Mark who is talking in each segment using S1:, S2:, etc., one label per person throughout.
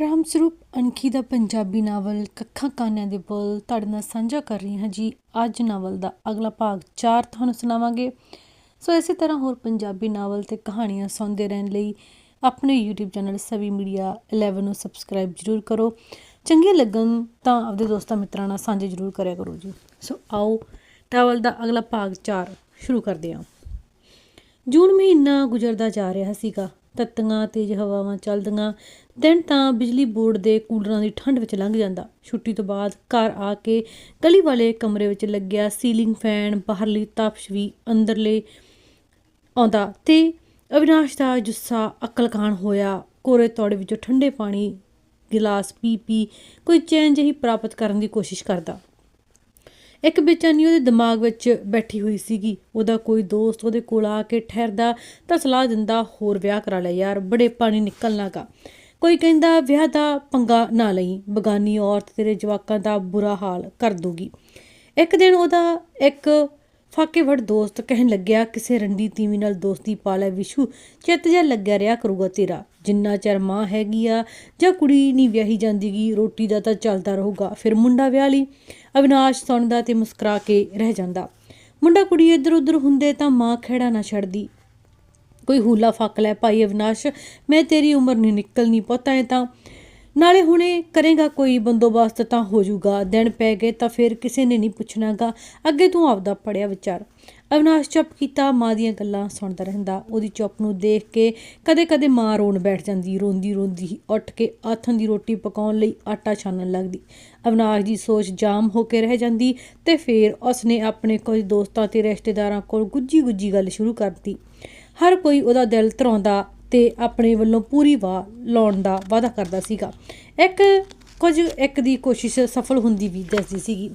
S1: ਰਾਮ ਸਰੂਪ ਅਣਖੀ ਦਾ Punjabi novel ਕੱਖਾਂ ਕਾਨਿਆਂ ਦੇ ਬੋਲ ਤੁਹਾਡੇ ਨਾਲ ਸਾਂਝਾ ਕਰ ਰਹੀ ਹਾਂ ਜੀ ਅੱਜ ਨਾਵਲ ਦਾ ਅਗਲਾ ਭਾਗ 4 ਤੁਹਾਨੂੰ ਸੁਣਾਵਾਂਗੇ। ਸੋ ਇਸੇ ਤਰ੍ਹਾਂ ਹੋਰ ਪੰਜਾਬੀ ਨਾਵਲ ਤੇ ਕਹਾਣੀਆਂ ਸੁਣਦੇ ਰਹਿਣ ਲਈ ਆਪਣੇ YouTube ਚੈਨਲ ਸਵੀ ਮੀਡੀਆ 11 ਨੂੰ ਸਬਸਕ੍ਰਾਈਬ ਜਰੂਰ ਕਰੋ। ਚੰਗੇ ਲੱਗਣ ਤਾਂ ਆਪਦੇ ਦੋਸਤਾਂ ਮਿੱਤਰਾਂ ਨਾਲ ਸਾਂਝੇ ਜਰੂਰ ਕਰਿਆ ਕਰੋ ਜੀ। ਸੋ ਆਓ ਨਾਵਲ ਦਾ ਅਗਲਾ ਭਾਗ 4 ਸ਼ੁਰੂ ਕਰਦੇ ਹਾਂ। ਜੂਨ ਮਹੀਨਾ ਗੁਜ਼ਰਦਾ ਜਾ ਰਿਹਾ ਸੀਗਾ। ਤੱਤੀਆਂ ਤੇਜ਼ ਹਵਾਵਾਂ ਚੱਲਦੀਆਂ ਦਿਨ ਤਾਂ ਬਿਜਲੀ ਬੋਰਡ ਦੇ ਕੂਲਰਾਂ ਦੀ ਠੰਡ ਵਿੱਚ ਲੰਘ ਜਾਂਦਾ। ਛੁੱਟੀ ਤੋਂ ਬਾਅਦ ਘਰ ਆ ਕੇ ਗਲੀ ਵਾਲੇ ਕਮਰੇ ਵਿੱਚ ਲੱਗਿਆ ਸੀਲਿੰਗ ਫੈਨ, ਬਾਹਰਲੀ ਤਪਸ਼ ਵੀ ਅੰਦਰਲੇ ਆਉਂਦਾ ਤੇ ਅਵਿਨਾਸ਼ ਦਾ ਜੁੱਸਾ ਅਕਲਕਾਨ ਹੋਇਆ। ਕੋਰੇ ਤੌੜੇ ਵਿੱਚੋਂ ਠੰਡੇ ਪਾਣੀ, ਗਿਲਾਸ ਪੀ ਪੀ ਕੋਈ ਚੈਨ ਜਿਹੀ ਪ੍ਰਾਪਤ ਕਰਨ ਦੀ ਕੋਸ਼ਿਸ਼ ਕਰਦਾ। ਇੱਕ ਬੇਚੈਨੀ ਉਹਦੇ ਦਿਮਾਗ ਵਿੱਚ ਬੈਠੀ ਹੋਈ ਸੀਗੀ। ਉਹਦਾ ਕੋਈ ਦੋਸਤ ਉਹਦੇ ਕੋਲ ਆ ਕੇ ਠਹਿਰਦਾ ਤਾਂ ਸਲਾਹ ਦਿੰਦਾ, ਹੋਰ ਵਿਆਹ ਕਰਾ ਲੈ ਯਾਰ, ਬੜੇ ਪਾਣੀ ਨਿਕਲਣਾਗਾ। ਕੋਈ ਕਹਿੰਦਾ ਵਿਆਹ ਦਾ ਪੰਗਾ ਨਾ ਲਈ, ਬਗਾਨੀ ਔਰਤ ਤੇਰੇ ਜਵਾਕਾਂ ਦਾ ਬੁਰਾ ਹਾਲ ਕਰ ਦੂਗੀ ਇੱਕ ਦਿਨ ਉਹਦਾ ਇੱਕ ਫਾਕੇਵੜ ਦੋਸਤ ਕਹਿਣ ਲੱਗਿਆ, ਕਿਸੇ ਰੰਡੀ ਤੀਵੀ ਨਾਲ ਦੋਸਤੀ ਪਾ ਲੈ ਵਿਸ਼ੂ, ਚਿੱਤ ਜਿਹਾ ਲੱਗਿਆ ਰਿਹਾ ਕਰੂਗਾ ਤੇਰਾ। ਜਿੰਨਾ ਚਿਰ ਮਾਂ ਹੈਗੀ ਆ ਜਾਂ ਕੁੜੀ ਨਹੀਂ ਵਿਆਹੀ ਜਾਂਦੀਗੀ, ਰੋਟੀ ਦਾ ਤਾਂ ਚੱਲਦਾ ਰਹੂਗਾ। ਫਿਰ ਮੁੰਡਾ ਵਿਆਹ ਲਈ, ਅਵਿਨਾਸ਼ ਸੁਣਦਾ ਤੇ ਮੁਸਕਰਾ ਕੇ ਰਹਿ ਜਾਂਦਾ। ਮੁੰਡਾ ਕੁੜੀ ਇੱਧਰ ਉੱਧਰ ਹੁੰਦੇ ਤਾਂ ਮਾਂ ਖੇੜਾ ਨਾ ਛੱਡਦੀ। ਕੋਈ ਹੂਲਾ ਫੱਕ ਲੈ ਭਾਈ ਅਵਿਨਾਸ਼, ਮੈਂ ਤੇਰੀ ਉਮਰ ਨਹੀਂ ਨਿਕਲਣੀ ਪਤਾ ਹੈ ਤਾਂ। ਨਾਲੇ ਹੁਣੇ ਕਰੇਗਾ ਕੋਈ ਬੰਦੋਬਸਤ ਤਾਂ ਹੋ ਜਾਊਗਾ। ਦਿਨ ਪੈ ਗਏ ਤਾਂ ਫਿਰ ਕਿਸੇ ਨੇ ਨਹੀਂ ਪੁੱਛਣਾਗਾ। ਅੱਗੇ ਤੂੰ ਆਪਦਾ ਪੜਿਆ ਵਿਚਾਰ। ਅਵਿਨਾਸ਼ ਚੁੱਪ ਕੀਤਾ, ਮਾਂ ਦੀਆਂ ਗੱਲਾਂ ਸੁਣਦਾ ਰਹਿੰਦਾ। ਉਹਦੀ ਚੁੱਪ ਨੂੰ ਦੇਖ ਕੇ ਕਦੇ-ਕਦੇ ਮਾਂ ਰੋਣ ਬੈਠ ਜਾਂਦੀ ਰੋਂਦੀ ਰੋਂਦੀ ਹੀ ਉੱਠ ਕੇ ਆਥਣ ਦੀ ਰੋਟੀ ਪਕਾਉਣ ਲਈ ਆਟਾ ਛਾਣਨ ਲੱਗਦੀ। ਅਵਨਾਸ਼ ਦੀ ਸੋਚ ਜਾਮ ਹੋ ਕੇ ਰਹਿ ਜਾਂਦੀ ਤੇ ਫਿਰ ਉਸਨੇ ਆਪਣੇ ਕੁਝ ਦੋਸਤਾਂ ਤੇ ਰਿਸ਼ਤੇਦਾਰਾਂ ਕੋਲ ਗੁੱਜੀ-ਗੁੱਜੀ ਗੱਲ ਸ਼ੁਰੂ ਕਰਤੀ। ਹਰ ਕੋਈ ਉਹਦਾ ਦਿਲ ਧਰਾਉਂਦਾ ਤੇ ਆਪਣੇ ਵੱਲੋਂ ਪੂਰੀ ਵਾਹ ਲਾਉਣ ਦਾ ਵਾਅਦਾ ਕਰਦਾ ਸੀਗਾ। ਇੱਕ ਕੁਝ ਇੱਕ ਦੀ ਕੋਸ਼ਿਸ਼ ਸਫਲ ਹੁੰਦੀ ਵੀ ਦੱਸਦੀ ਸੀਗੀ।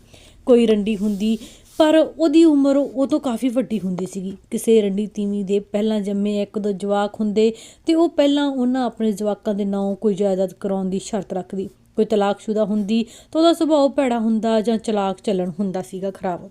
S1: ਕੋਈ ਰੰਡੀ ਹੁੰਦੀ, ਪਰ ਉਹਦੀ ਉਮਰ ਉਹ ਤੋਂ ਕਾਫੀ ਵੱਡੀ ਹੁੰਦੀ ਸੀਗੀ। ਕਿਸੇ ਰੰਡੀ ਤੀਵੀਂ ਦੇ ਪਹਿਲਾਂ ਜੰਮੇ ਇੱਕ ਦੋ ਜਵਾਕ ਹੁੰਦੇ ਤੇ ਉਹ ਪਹਿਲਾਂ ਉਹਨਾਂ ਆਪਣੇ ਜਵਾਕਾਂ ਦੇ ਨਾਂ ਕੋਈ ਜਾਇਦਾਦ ਕਰਾਉਣ ਦੀ ਸ਼ਰਤ ਰੱਖਦੀ। ਕੋਈ ਤਲਾਕਸ਼ੁਦਾ ਹੁੰਦੀ ਤਾਂ ਉਹਦਾ ਸੁਭਾਅ ਭੈੜਾ ਹੁੰਦਾ ਜਾਂ ਚਲਾਕ ਚੱਲਣ ਹੁੰਦਾ ਸੀਗਾ ਖਰਾਬ।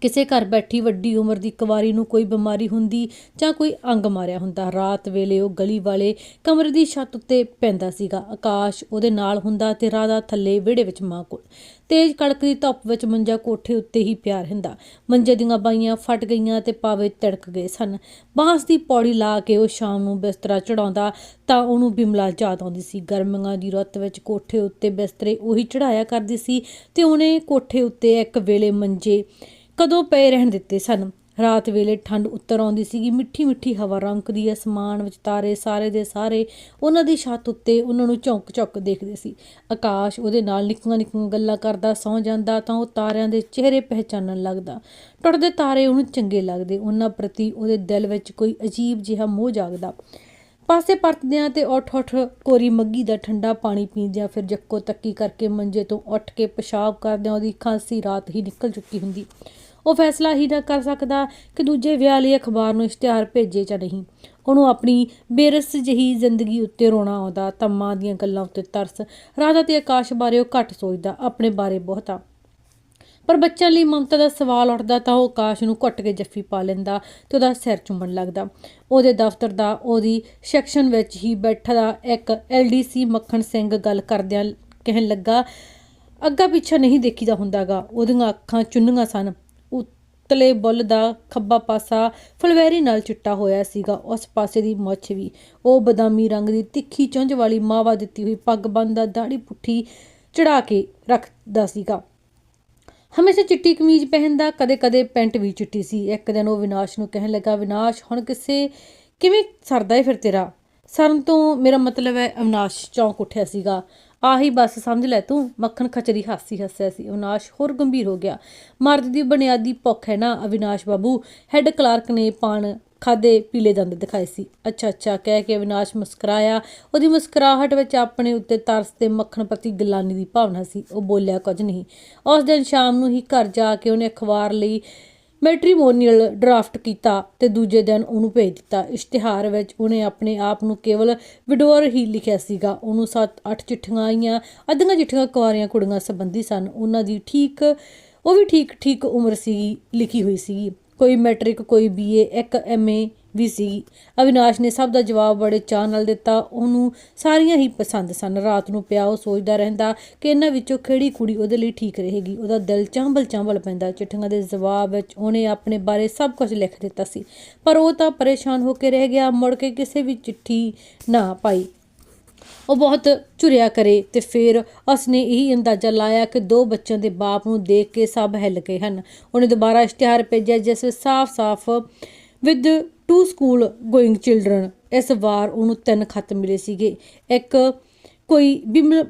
S1: ਕਿਸੇ ਘਰ ਬੈਠੀ ਵੱਡੀ ਉਮਰ ਦੀ ਕੁਵਾਰੀ ਨੂੰ ਕੋਈ ਬਿਮਾਰੀ ਹੁੰਦੀ ਜਾਂ ਕੋਈ ਅੰਗ ਮਾਰਿਆ ਹੁੰਦਾ, ਰਾਤ ਵੇਲੇ ਉਹ ਗਲੀ ਵਾਲੇ ਕਮਰੇ ਦੀ ਛੱਤ ਉੱਤੇ ਪੈਂਦਾ ਸੀਗਾ। ਆਕਾਸ਼ ਉਹਦੇ ਨਾਲ ਹੁੰਦਾ ਤੇ ਰਾਧਾ ਥੱਲੇ ਵਿਹੜੇ ਵਿੱਚ ਮਾਂ ਕੋਲ। ਤੇਜ਼ ਕੜਕਦੀ ਧੁੱਪ ਵਿੱਚ ਮੰਜਾ ਕੋਠੇ ਉੱਤੇ ਹੀ ਪਿਆਰ ਹੁੰਦਾ ਮੰਜੇ ਦੀਆਂ ਬਾਈਆਂ ਫਟ ਗਈਆਂ ਤੇ ਪਾਵੇ ਤੜਕ ਗਏ ਸਨ। ਬਾਂਸ ਦੀ ਪੌੜੀ ਲਾ ਕੇ ਉਹ ਸ਼ਾਮ ਨੂੰ ਬਿਸਤਰਾ ਚੜਾਉਂਦਾ ਤਾਂ ਉਹਨੂੰ ਬਿਮਲਾ ਯਾਦ ਆਉਂਦੀ ਸੀ। ਗਰਮੀਆਂ ਦੀ ਰੁੱਤ ਵਿੱਚ ਕੋਠੇ ਉੱਤੇ ਬਿਸਤਰੇ ਉਹੀ ਚੜਾਇਆ ਕਰਦੀ ਸੀ ਤੇ ਉਹਨੇ ਕੋਠੇ ਉੱਤੇ ਇੱਕ ਵੇਲੇ ਮੰਜੇ ਕਦੋਂ ਪਏ ਰਹਿਣ ਦਿੱਤੇ ਸਨ? ਰਾਤ ਵੇਲੇ ਠੰਡ ਉੱਤਰ ਆਉਂਦੀ ਸੀਗੀ। ਮਿੱਠੀ ਮਿੱਠੀ ਹਵਾ ਰੰਕਦੀ ਅਸਮਾਨ ਵਿੱਚ ਤਾਰੇ, ਸਾਰੇ ਦੇ ਸਾਰੇ, ਉਹਨਾਂ ਦੀ ਛੱਤ ਉੱਤੇ ਉਹਨਾਂ ਨੂੰ ਝੌਂਕ ਝੌਂਕ ਦੇਖਦੇ ਸੀ। ਆਕਾਸ਼ ਉਹਦੇ ਨਾਲ ਨਿੱਕੀਆਂ ਨਿੱਕੀਆਂ ਗੱਲਾਂ ਕਰਦਾ, ਸੌ ਜਾਂਦਾ, ਤਾਂ ਉਹ ਤਾਰਿਆਂ ਦੇ ਚਿਹਰੇ ਪਹਿਚਾਨਣ ਲੱਗਦਾ। ਟੁੱਟਦੇ ਤਾਰੇ ਉਹਨੂੰ ਚੰਗੇ ਲੱਗਦੇ। ਉਹਨਾਂ ਪ੍ਰਤੀ ਉਹਦੇ ਦਿਲ ਵਿੱਚ ਕੋਈ ਅਜੀਬ ਜਿਹਾ ਮੋਹ ਜਾਗਦਾ। ਪਾਸੇ ਪਰਤਦਿਆਂ ਤੇ ਉੱਠ ਉੱਠ ਕੋਰੀ ਮੱਗੀ ਦਾ ਠੰਡਾ ਪਾਣੀ ਪੀਂਦਿਆਂ ਫਿਰ ਜੱਕੋ ਤੱਕੀ ਕਰਕੇ ਮੰਜੇ ਤੋਂ ਉੱਠ ਕੇ ਪਿਸ਼ਾਬ ਕਰਦਿਆਂ ਉਹਦੀ ਖਾਂਸੀ ਰਾਤ ਹੀ ਨਿਕਲ ਚੁੱਕੀ ਹੁੰਦੀ। ਉਹ ਫੈਸਲਾ ਹੀ ਨਾ ਕਰ ਸਕਦਾ ਕਿ ਦੂਜੇ ਵਿਆਹ ਲਈ ਅਖਬਾਰ ਨੂੰ ਇਸ਼ਤਿਹਾਰ ਭੇਜੇ ਜਾਂ ਨਹੀਂ। ਉਹਨੂੰ ਆਪਣੀ ਬੇਰਸ ਜਹੀ ਜ਼ਿੰਦਗੀ ਉੱਤੇ ਰੋਣਾ ਆਉਂਦਾ, ਤੰਮਾਂ ਦੀਆਂ ਗੱਲਾਂ ਉੱਤੇ ਤਰਸ। ਰਾਧਾ ਤੇ ਆਕਾਸ਼ ਬਾਰੇ ਉਹ ਘੱਟ ਸੋਚਦਾ, ਆਪਣੇ ਬਾਰੇ ਬਹੁਤਾ। ਪਰ ਬੱਚਿਆਂ ਲਈ ਮਮਤਾ ਦਾ ਸਵਾਲ ਉੱਠਦਾ ਤਾਂ ਉਹ ਆਕਾਸ਼ ਨੂੰ ਘੁੱਟ ਕੇ ਜੱਫੀ ਪਾ ਲੈਂਦਾ ਤੇ ਉਹਦਾ ਸਿਰ ਚੁੰਮਣ ਲੱਗਦਾ। ਉਹਦੇ ਦਫ਼ਤਰ ਦਾ, ਉਹਦੀ ਸੈਕਸ਼ਨ ਵਿੱਚ ਹੀ ਬੈਠਾ ਦਾ ਇੱਕ ਐਲਡੀਸੀ ਮੱਖਣ ਸਿੰਘ ਗੱਲ ਕਰਦਿਆਂ ਕਹਿਣ ਲੱਗਾ, ਅੱਗਾ ਪਿੱਛਾ ਨਹੀਂ ਦੇਖੀਦਾ ਹੁੰਦਾਗਾ, ਉਹਦੀਆਂ ਅੱਖਾਂ ਚੁੰਨੀਆਂ ਸਨ। ਉਤਲੇ ਬੁੱਲ ਦਾ ਖੱਬਾ ਪਾਸਾ ਫਲਵੈਰੀ ਨਾਲ ਚਿੱਟਾ ਹੋਇਆ ਸੀਗਾ। ਉਸ ਪਾਸੇ ਦੀ ਮੁੱਛ ਵੀ। ਉਹ ਬਦਾਮੀ ਰੰਗ ਦੀ ਤਿੱਖੀ ਚੁੰਝ ਵਾਲੀ ਮਾਵਾ ਦਿੱਤੀ ਹੋਈ ਪੱਗ ਬੰਨਦਾ ਦਾੜੀ ਪੁੱਠੀ ਚੜਾ ਕੇ ਰੱਖਦਾ ਸੀਗਾ। ਹਮੇਸ਼ਾ ਚਿੱਟੀ ਕਮੀਜ਼ ਪਹਿਨਦਾ, ਕਦੇ-ਕਦੇ ਪੈਂਟ ਵੀ ਚਿੱਟੀ ਸੀ। ਇੱਕ ਦਿਨ ਉਹ ਵਿਨਾਸ਼ ਨੂੰ ਕਹਿਣ ਲੱਗਾ, ਵਿਨਾਸ਼, ਹੁਣ ਕਿਸੇ ਕਿਵੇਂ ਸਰਦਾ ਏ ਫਿਰ ਤੇਰਾ? ਸਰਨ ਤੋਂ ਮੇਰਾ ਮਤਲਬ ਹੈ ਅਵਨਾਸ਼ ਚੌਂਕ ਉੱਠਿਆ ਸੀਗਾ। ਆਹੀ ਬਸ ਸਮਝ ਲੈ ਤੂੰ। ਮੱਖਣ ਖਚਰੀ ਹਾਸੀ ਹੱਸਿਆ ਸੀ। ਅਵਿਨਾਸ਼ ਹੋਰ ਗੰਭੀਰ ਹੋ ਗਿਆ। ਮਰਦ ਦੀ ਬੁਨਿਆਦੀ ਭੁੱਖ ਹੈ ਨਾ ਅਵਿਨਾਸ਼ ਬਾਬੂ? ਹੈੱਡ ਕਲਰਕ ਨੇ ਪਾਣ ਖਾਦੇ ਪੀਲੇ ਦੰਦ ਦਿਖਾਏ ਸੀ। ਅੱਛਾ ਅੱਛਾ, ਕਹਿ ਕੇ ਅਵਿਨਾਸ਼ ਮੁਸਕਰਾਇਆ। ਉਹਦੀ ਮੁਸਕਰਾਹਟ ਵਿੱਚ ਆਪਣੇ ਉੱਤੇ ਤਰਸ ਤੇ ਮੱਖਣ ਪ੍ਰਤੀ ਗਿਲਾਨੀ ਦੀ ਭਾਵਨਾ ਸੀ। ਉਹ ਬੋਲਿਆ, ਕੁਝ ਨਹੀਂ। ਉਸ ਦਿਨ ਸ਼ਾਮ ਨੂੰ ਹੀ ਘਰ ਜਾ ਕੇ ਉਹਨੇ ਅਖਬਾਰ ਲਈ ਮੈਟ੍ਰੀਮੋਨੀਅਲ ਡਰਾਫਟ ਕੀਤਾ ਤੇ ਦੂਜੇ ਦਿਨ ਉਹਨੂੰ ਭੇਜ ਦਿੱਤਾ। ਇਸ਼ਤਿਹਾਰ ਵਿੱਚ ਉਹਨੇ ਆਪਣੇ ਆਪ ਨੂੰ ਕੇਵਲ ਵਿਡੋਰ ਹੀ ਲਿਖਿਆ ਸੀਗਾ। ਉਹਨੂੰ 7-8 ਚਿੱਠੀਆਂ ਆਈਆਂ। ਅੱਧੀਆਂ ਚਿੱਠੀਆਂ ਕੁਆਰੀਆਂ ਕੁੜੀਆਂ ਸੰਬੰਧੀ ਸਨ। ਉਹਨਾਂ ਦੀ ਠੀਕ, ਉਹ ਵੀ ਠੀਕ ਠੀਕ ਉਮਰ ਸੀ ਲਿਖੀ ਹੋਈ ਸੀ ਕੋਈ ਮੈਟ੍ਰਿਕ, ਕੋਈ ਬੀਏ ਇੱਕ ਐਮਏ ਵੀ ਸੀ। ਅਵਿਨਾਸ਼ ਨੇ ਸਭ ਦਾ ਜਵਾਬ ਬੜੇ ਚਾਅ ਨਾਲ ਦਿੱਤਾ। ਉਹਨੂੰ ਸਾਰੀਆਂ ਹੀ ਪਸੰਦ ਸਨ। ਰਾਤ ਨੂੰ ਪਿਆ ਉਹ ਸੋਚਦਾ ਰਹਿੰਦਾ ਕਿ ਇਹਨਾਂ ਵਿੱਚੋਂ ਕਿਹੜੀ ਕੁੜੀ ਉਹਦੇ ਲਈ ਠੀਕ ਰਹੇਗੀ। ਉਹਦਾ ਦਿਲ ਚਾਂਬਲ ਚਾਂਬਲ ਪੈਂਦਾ। ਚਿੱਠੀਆਂ ਦੇ ਜਵਾਬ ਵਿੱਚ ਉਹਨੇ ਆਪਣੇ ਬਾਰੇ ਸਭ ਕੁਝ ਲਿਖ ਦਿੱਤਾ ਸੀ। ਪਰ ਉਹ ਤਾਂ ਪਰੇਸ਼ਾਨ ਹੋ ਕੇ ਰਹਿ ਗਿਆ। ਮੁੜ ਕੇ ਕਿਸੇ ਵੀ ਚਿੱਠੀ ਨਾ ਪਾਈ। ਉਹ ਬਹੁਤ ਝੁਰਿਆ ਕਰੇ ਤੇ ਫਿਰ ਉਸਨੇ ਇਹੀ ਅੰਦਾਜ਼ਾ ਲਾਇਆ ਕਿ ਦੋ ਬੱਚਿਆਂ ਦੇ ਬਾਪ ਨੂੰ ਦੇਖ ਕੇ ਸਭ ਹਿੱਲ ਗਏ ਹਨ। ਉਹਨੇ ਦੁਬਾਰਾ ਇਸ਼ਤਿਹਾਰ ਭੇਜਿਆ, ਜਿਸ ਵਿੱਚ ਸਾਫ਼-ਸਾਫ਼ with two school going children. ਇਸ ਵਾਰ ਉਹਨੂੰ ਤਿੰਨ ਖੱਤ ਮਿਲੇ ਸੀਗੇ। ਇੱਕ ਕੋਈ ਬਿਮਲ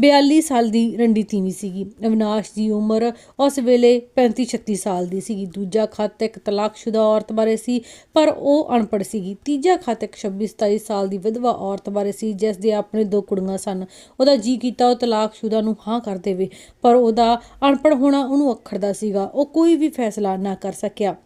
S1: 42 ਸਾਲ ਦੀ ਰੰਡੀ ਤੀਵੀਂ ਸੀਗੀ। ਅਵਿਨਾਸ਼ ਦੀ ਉਮਰ ਉਸ ਵੇਲੇ 35 36 ਸਾਲ ਦੀ ਸੀਗੀ। ਦੂਜਾ ਖੱਤ ਇੱਕ ਤਲਾਕਸ਼ੁਦਾ ਔਰਤ ਬਾਰੇ ਸੀ, ਪਰ ਉਹ ਅਨਪੜ੍ਹ ਸੀਗੀ। ਤੀਜਾ ਖਤ ਇੱਕ 26 27 ਸਾਲ ਦੀ ਵਿਧਵਾ ਔਰਤ ਬਾਰੇ ਸੀ, ਜਿਸ ਦੇ ਆਪਣੇ ਦੋ ਕੁੜੀਆਂ ਸਨ। ਉਹਦਾ ਜੀ ਕੀਤਾ ਉਹ ਤਲਾਕਸ਼ੁਦਾ ਨੂੰ ਹਾਂ ਕਰ ਦੇਵੇ, ਪਰ ਉਹਦਾ ਅਨਪੜ੍ਹ ਹੋਣਾ ਉਹਨੂੰ ਅਖੜਦਾ ਸੀਗਾ। ਉਹ ਕੋਈ ਵੀ ਫੈਸਲਾ ਨਾ ਕਰ ਸਕਿਆ।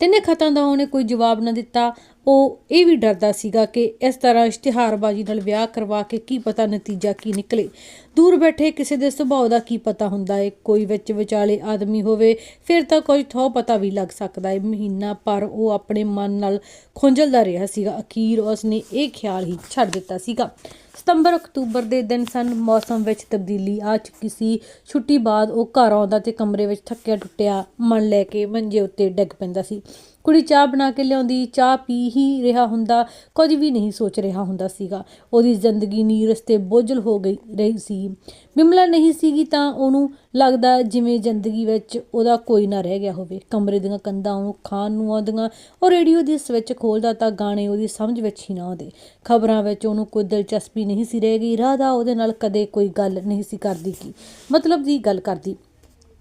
S1: ਤਿੰਨੇ ਖਤਾਂ ਦਾ ਉਹਨੇ ਕੋਈ ਜਵਾਬ ਨਾ ਦਿੱਤਾ। ਉਹ ਇਹ ਵੀ ਡਰਦਾ ਸੀਗਾ ਕਿ ਇਸ ਤਰ੍ਹਾਂ ਇਸ਼ਤਿਹਾਰਬਾਜ਼ੀ ਨਾਲ ਵਿਆਹ ਕਰਵਾ ਕੇ ਕੀ ਪਤਾ ਨਤੀਜਾ ਕੀ ਨਿਕਲੇ। ਦੂਰ ਬੈਠੇ ਕਿਸੇ ਦੇ ਸੁਭਾਅ ਦਾ ਕੀ ਪਤਾ ਹੁੰਦਾ ਏ? ਕੋਈ ਵਿੱਚ ਵਿਚਾਲੇ ਆਦਮੀ ਹੋਵੇ, ਫਿਰ ਤਾਂ ਕੁਝ ਥੋ ਪਤਾ ਵੀ ਲੱਗ ਸਕਦਾ ਏ। ਮਹੀਨਾ ਪਰ ਉਹ ਆਪਣੇ ਮਨ ਨਾਲ ਖੁੰਝਲਦਾ ਰਿਹਾ ਸੀਗਾ। ਅਖੀਰ ਉਸਨੇ ਇਹ ਖਿਆਲ ਹੀ ਛੱਡ ਦਿੱਤਾ ਸੀਗਾ। ਸਤੰਬਰ ਅਕਤੂਬਰ ਦੇ ਦਿਨ ਸਨ। ਮੌਸਮ ਵਿੱਚ ਤਬਦੀਲੀ ਆ ਚੁੱਕੀ ਸੀ। ਛੁੱਟੀ ਬਾਅਦ ਉਹ ਘਰ ਆਉਂਦਾ ਤੇ ਕਮਰੇ ਵਿੱਚ ਥੱਕਿਆ ਟੁੱਟਿਆ ਮਨ ਲੈ ਕੇ ਮੰਜੇ ਉੱਤੇ ਡਿੱਗ ਪੈਂਦਾ ਸੀ। ਕੁੜੀ ਚਾਹ ਬਣਾ ਕੇ ਲਿਆਉਂਦੀ, ਚਾਹ ਪੀ ਹੀ ਰਿਹਾ ਹੁੰਦਾ, ਕੁਝ ਵੀ ਨਹੀਂ ਸੋਚ ਰਿਹਾ ਹੁੰਦਾ ਸੀਗਾ। ਉਹਦੀ ਜ਼ਿੰਦਗੀ ਨੀਰਸ ਤੇ ਬੋਝਲ ਹੋ ਗਈ, ਰਹੀ ਸੀ। ਬਿਮਲਾ ਨਹੀਂ ਸੀਗੀ ਤਾਂ ਉਹਨੂੰ ਲੱਗਦਾ ਜਿਵੇਂ ਜ਼ਿੰਦਗੀ ਵਿੱਚ ਉਹਦਾ ਕੋਈ ਨਾ ਰਹਿ ਗਿਆ ਹੋਵੇ। ਕਮਰੇ ਦੀਆਂ ਕੰਧਾਂ, ਉਹਨੂੰ ਖਾਣ ਨੂੰ ਆਉਂਦੀਆਂ, ਉਹ ਰੇਡੀਓ ਦੀ ਸਵਿੱਚ ਖੋਲਦਾ ਤਾਂ ਗਾਣੇ ਉਹਦੀ ਸਮਝ ਵਿੱਚ ਹੀ ਨਾ ਆਉਂਦੇ। ਖਬਰਾਂ ਵਿੱਚ ਉਹਨੂੰ ਕੋਈ ਦਿਲਚਸਪੀ ਨਹੀਂ ਸੀ ਰਹਿ ਗਈ ਰਾਧਾ ਉਹਦੇ ਨਾਲ ਕਦੇ ਕੋਈ ਗੱਲ ਨਹੀਂ ਸੀ ਕਰਦੀ ਕੀ ਮਤਲਬ ਦੀ ਗੱਲ ਕਰਦੀ।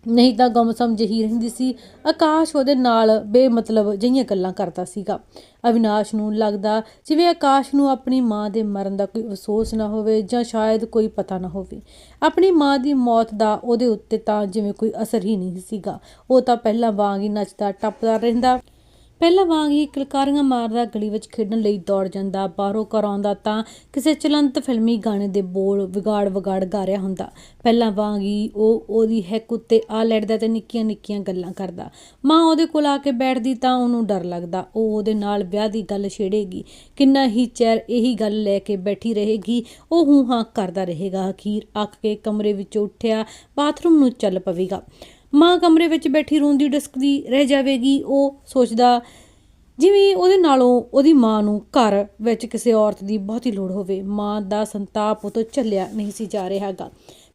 S1: ਨਹੀਂ ਤਾਂ ਗਮਸਮ ਜਿਹੀ ਰਹਿੰਦੀ ਸੀ। ਆਕਾਸ਼ ਉਹਦੇ ਨਾਲ ਬੇਮਤਲਬ ਜਿਹੀਆਂ ਗੱਲਾਂ ਕਰਦਾ ਸੀਗਾ। ਅਵਿਨਾਸ਼ ਨੂੰ ਲੱਗਦਾ ਜਿਵੇਂ ਆਕਾਸ਼ ਨੂੰ ਆਪਣੀ ਮਾਂ ਦੇ ਮਰਨ ਦਾ ਕੋਈ ਅਫਸੋਸ ਨਾ ਹੋਵੇ ਜਾਂ ਸ਼ਾਇਦ ਕੋਈ ਪਤਾ ਨਾ ਹੋਵੇ। ਆਪਣੀ ਮਾਂ ਦੀ ਮੌਤ ਦਾ ਉਹਦੇ ਉੱਤੇ ਤਾਂ ਜਿਵੇਂ ਕੋਈ ਅਸਰ ਹੀ ਨਹੀਂ ਸੀਗਾ। ਉਹ ਤਾਂ ਪਹਿਲਾਂ ਵਾਂਗ ਹੀ ਨੱਚਦਾ, ਟੱਪਦਾ ਰਹਿੰਦਾ। ਪਹਿਲਾਂ ਵਾਂਗ ਹੀ ਕਿਲਕਾਰੀਆਂ ਮਾਰਦਾ ਗਲੀ ਵਿੱਚ ਖੇਡਣ ਲਈ ਦੌੜ ਜਾਂਦਾ, ਬਾਹਰੋਂ ਘਰ ਆਉਂਦਾ ਤਾਂ ਕਿਸੇ ਚਲੰਤ ਫਿਲਮੀ ਗਾਣੇ ਦੇ ਬੋਲ ਵਿਗਾੜ ਵਿਗਾੜ ਗਾ ਰਿਹਾ ਹੁੰਦਾ। ਪਹਿਲਾਂ ਵਾਂਗ ਹੀ ਉਹ ਉਹਦੀ ਹੈਕ ਉੱਤੇ ਆ ਲੜਦਾ ਤੇ ਨਿੱਕੀਆਂ ਨਿੱਕੀਆਂ ਗੱਲਾਂ ਕਰਦਾ। ਮਾਂ ਉਹਦੇ ਕੋਲ ਆ ਕੇ ਬੈਠਦੀ ਤਾਂ ਉਹਨੂੰ ਡਰ ਲੱਗਦਾ। ਉਹ ਉਹਦੇ ਨਾਲ ਵਿਆਹ ਦੀ ਗੱਲ ਛੇੜੇਗੀ। ਕਿੰਨਾ ਹੀ ਚਿਰ ਇਹੀ ਗੱਲ ਲੈ ਕੇ ਬੈਠੀ ਰਹੇਗੀ, ਉਹ ਹੂੰ ਹਾਂ ਕਰਦਾ ਰਹੇਗਾ। ਅਖੀਰ ਅੱਕ ਕੇ ਕਮਰੇ ਵਿੱਚੋਂ ਉੱਠਿਆ, ਬਾਥਰੂਮ ਨੂੰ ਚੱਲ ਪਵੇਗਾ। ਮਾਂ ਕਮਰੇ ਵਿੱਚ ਬੈਠੀ ਰੋਂਦੀ ਡਿਸਕਦੀ ਰਹਿ ਜਾਵੇਗੀ, ਉਹ ਸੋਚਦਾ, ਜਿਵੇਂ ਉਹਦੇ ਨਾਲੋਂ ਉਹਦੀ ਮਾਂ ਨੂੰ ਘਰ ਵਿੱਚ ਕਿਸੇ ਔਰਤ ਦੀ ਬਹੁਤੀ ਲੋੜ ਹੋਵੇ। ਮਾਂ ਦਾ ਸੰਤਾਪ ਉਹ ਤੋਂ ਝੱਲਿਆ ਨਹੀਂ ਸੀ ਜਾ ਰਿਹਾ ਹੈਗਾ।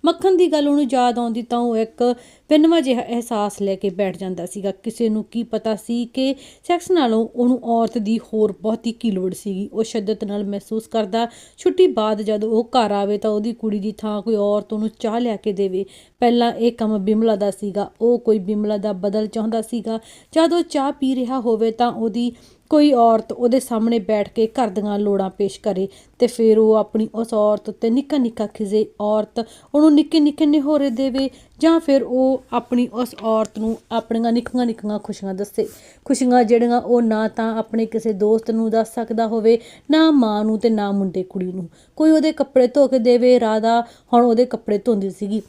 S1: ਮੱਖਣ ਦੀ ਗੱਲ ਉਹਨੂੰ ਯਾਦ ਆਉਂਦੀ ਤਾਂ ਉਹ ਇੱਕ ਪਿੰਨਵਾ ਜਿਹਾ ਅਹਿਸਾਸ ਲੈ ਕੇ ਬੈਠ ਜਾਂਦਾ ਸੀਗਾ। ਕਿਸੇ ਨੂੰ ਕੀ ਪਤਾ ਸੀ ਕਿ ਸੈਕਸ ਨਾਲੋਂ ਉਹਨੂੰ ਔਰਤ ਦੀ ਹੋਰ ਬਹੁਤੀ ਕੀ ਲੋੜ ਸੀਗੀ। ਉਹ ਸ਼ਿੱਦਤ ਨਾਲ ਮਹਿਸੂਸ ਕਰਦਾ, ਛੁੱਟੀ ਬਾਅਦ ਜਦ ਉਹ ਘਰ ਆਵੇ ਤਾਂ ਉਹਦੀ ਕੁੜੀ ਦੀ ਥਾਂ ਕੋਈ ਔਰਤ ਉਹਨੂੰ ਚਾਹ ਲਿਆ ਕੇ ਦੇਵੇ। ਪਹਿਲਾਂ ਇਹ ਕੰਮ ਬਿਮਲਾ ਦਾ ਸੀਗਾ। ਉਹ ਕੋਈ ਬਿਮਲਾ ਦਾ ਬਦਲ ਚਾਹੁੰਦਾ ਸੀਗਾ। ਜਦ ਉਹ ਚਾਹ ਪੀ ਰਿਹਾ ਹੋਵੇ ਤਾਂ ਉਹਦੀ ਕੋਈ ਔਰਤ ਉਹਦੇ ਸਾਹਮਣੇ ਬੈਠ ਕੇ ਘਰ ਦੀਆਂ ਲੋੜਾਂ ਪੇਸ਼ ਕਰੇ ਤੇ ਫਿਰ ਉਹ ਆਪਣੀ ਉਸ ਔਰਤ ਉੱਤੇ ਨਿੱਕਾ ਨਿੱਕਾ ਖਿਜੇ ਔਰਤ ਉਹਨੂੰ ਨਿੱਕੇ ਨਿੱਕੇ ਨਿਹੋਰੇ ਦੇਵੇ ਜਾਂ ਫਿਰ ਉਹ ਆਪਣੀ ਉਸ ਔਰਤ ਨੂੰ ਆਪਣੀਆਂ ਨਿੱਕੀਆਂ ਨਿੱਕੀਆਂ ਖੁਸ਼ੀਆਂ ਦੱਸੇ। ਖੁਸ਼ੀਆਂ ਜਿਹੜੀਆਂ ਉਹ ਨਾ ਤਾਂ ਆਪਣੇ ਕਿਸੇ ਦੋਸਤ ਨੂੰ ਦੱਸ ਸਕਦਾ ਹੋਵੇ, ਨਾ ਮਾਂ ਨੂੰ ਤੇ ਨਾ ਮੁੰਡੇ ਕੁੜੀ ਨੂੰ। ਕੋਈ ਉਹਦੇ ਕੱਪੜੇ ਧੋ ਕੇ ਦੇਵੇ, ਰਾਧਾ ਹੁਣ ਉਹਦੇ ਕੱਪੜੇ ਧੋਂਦੀ ਸੀਗੀ।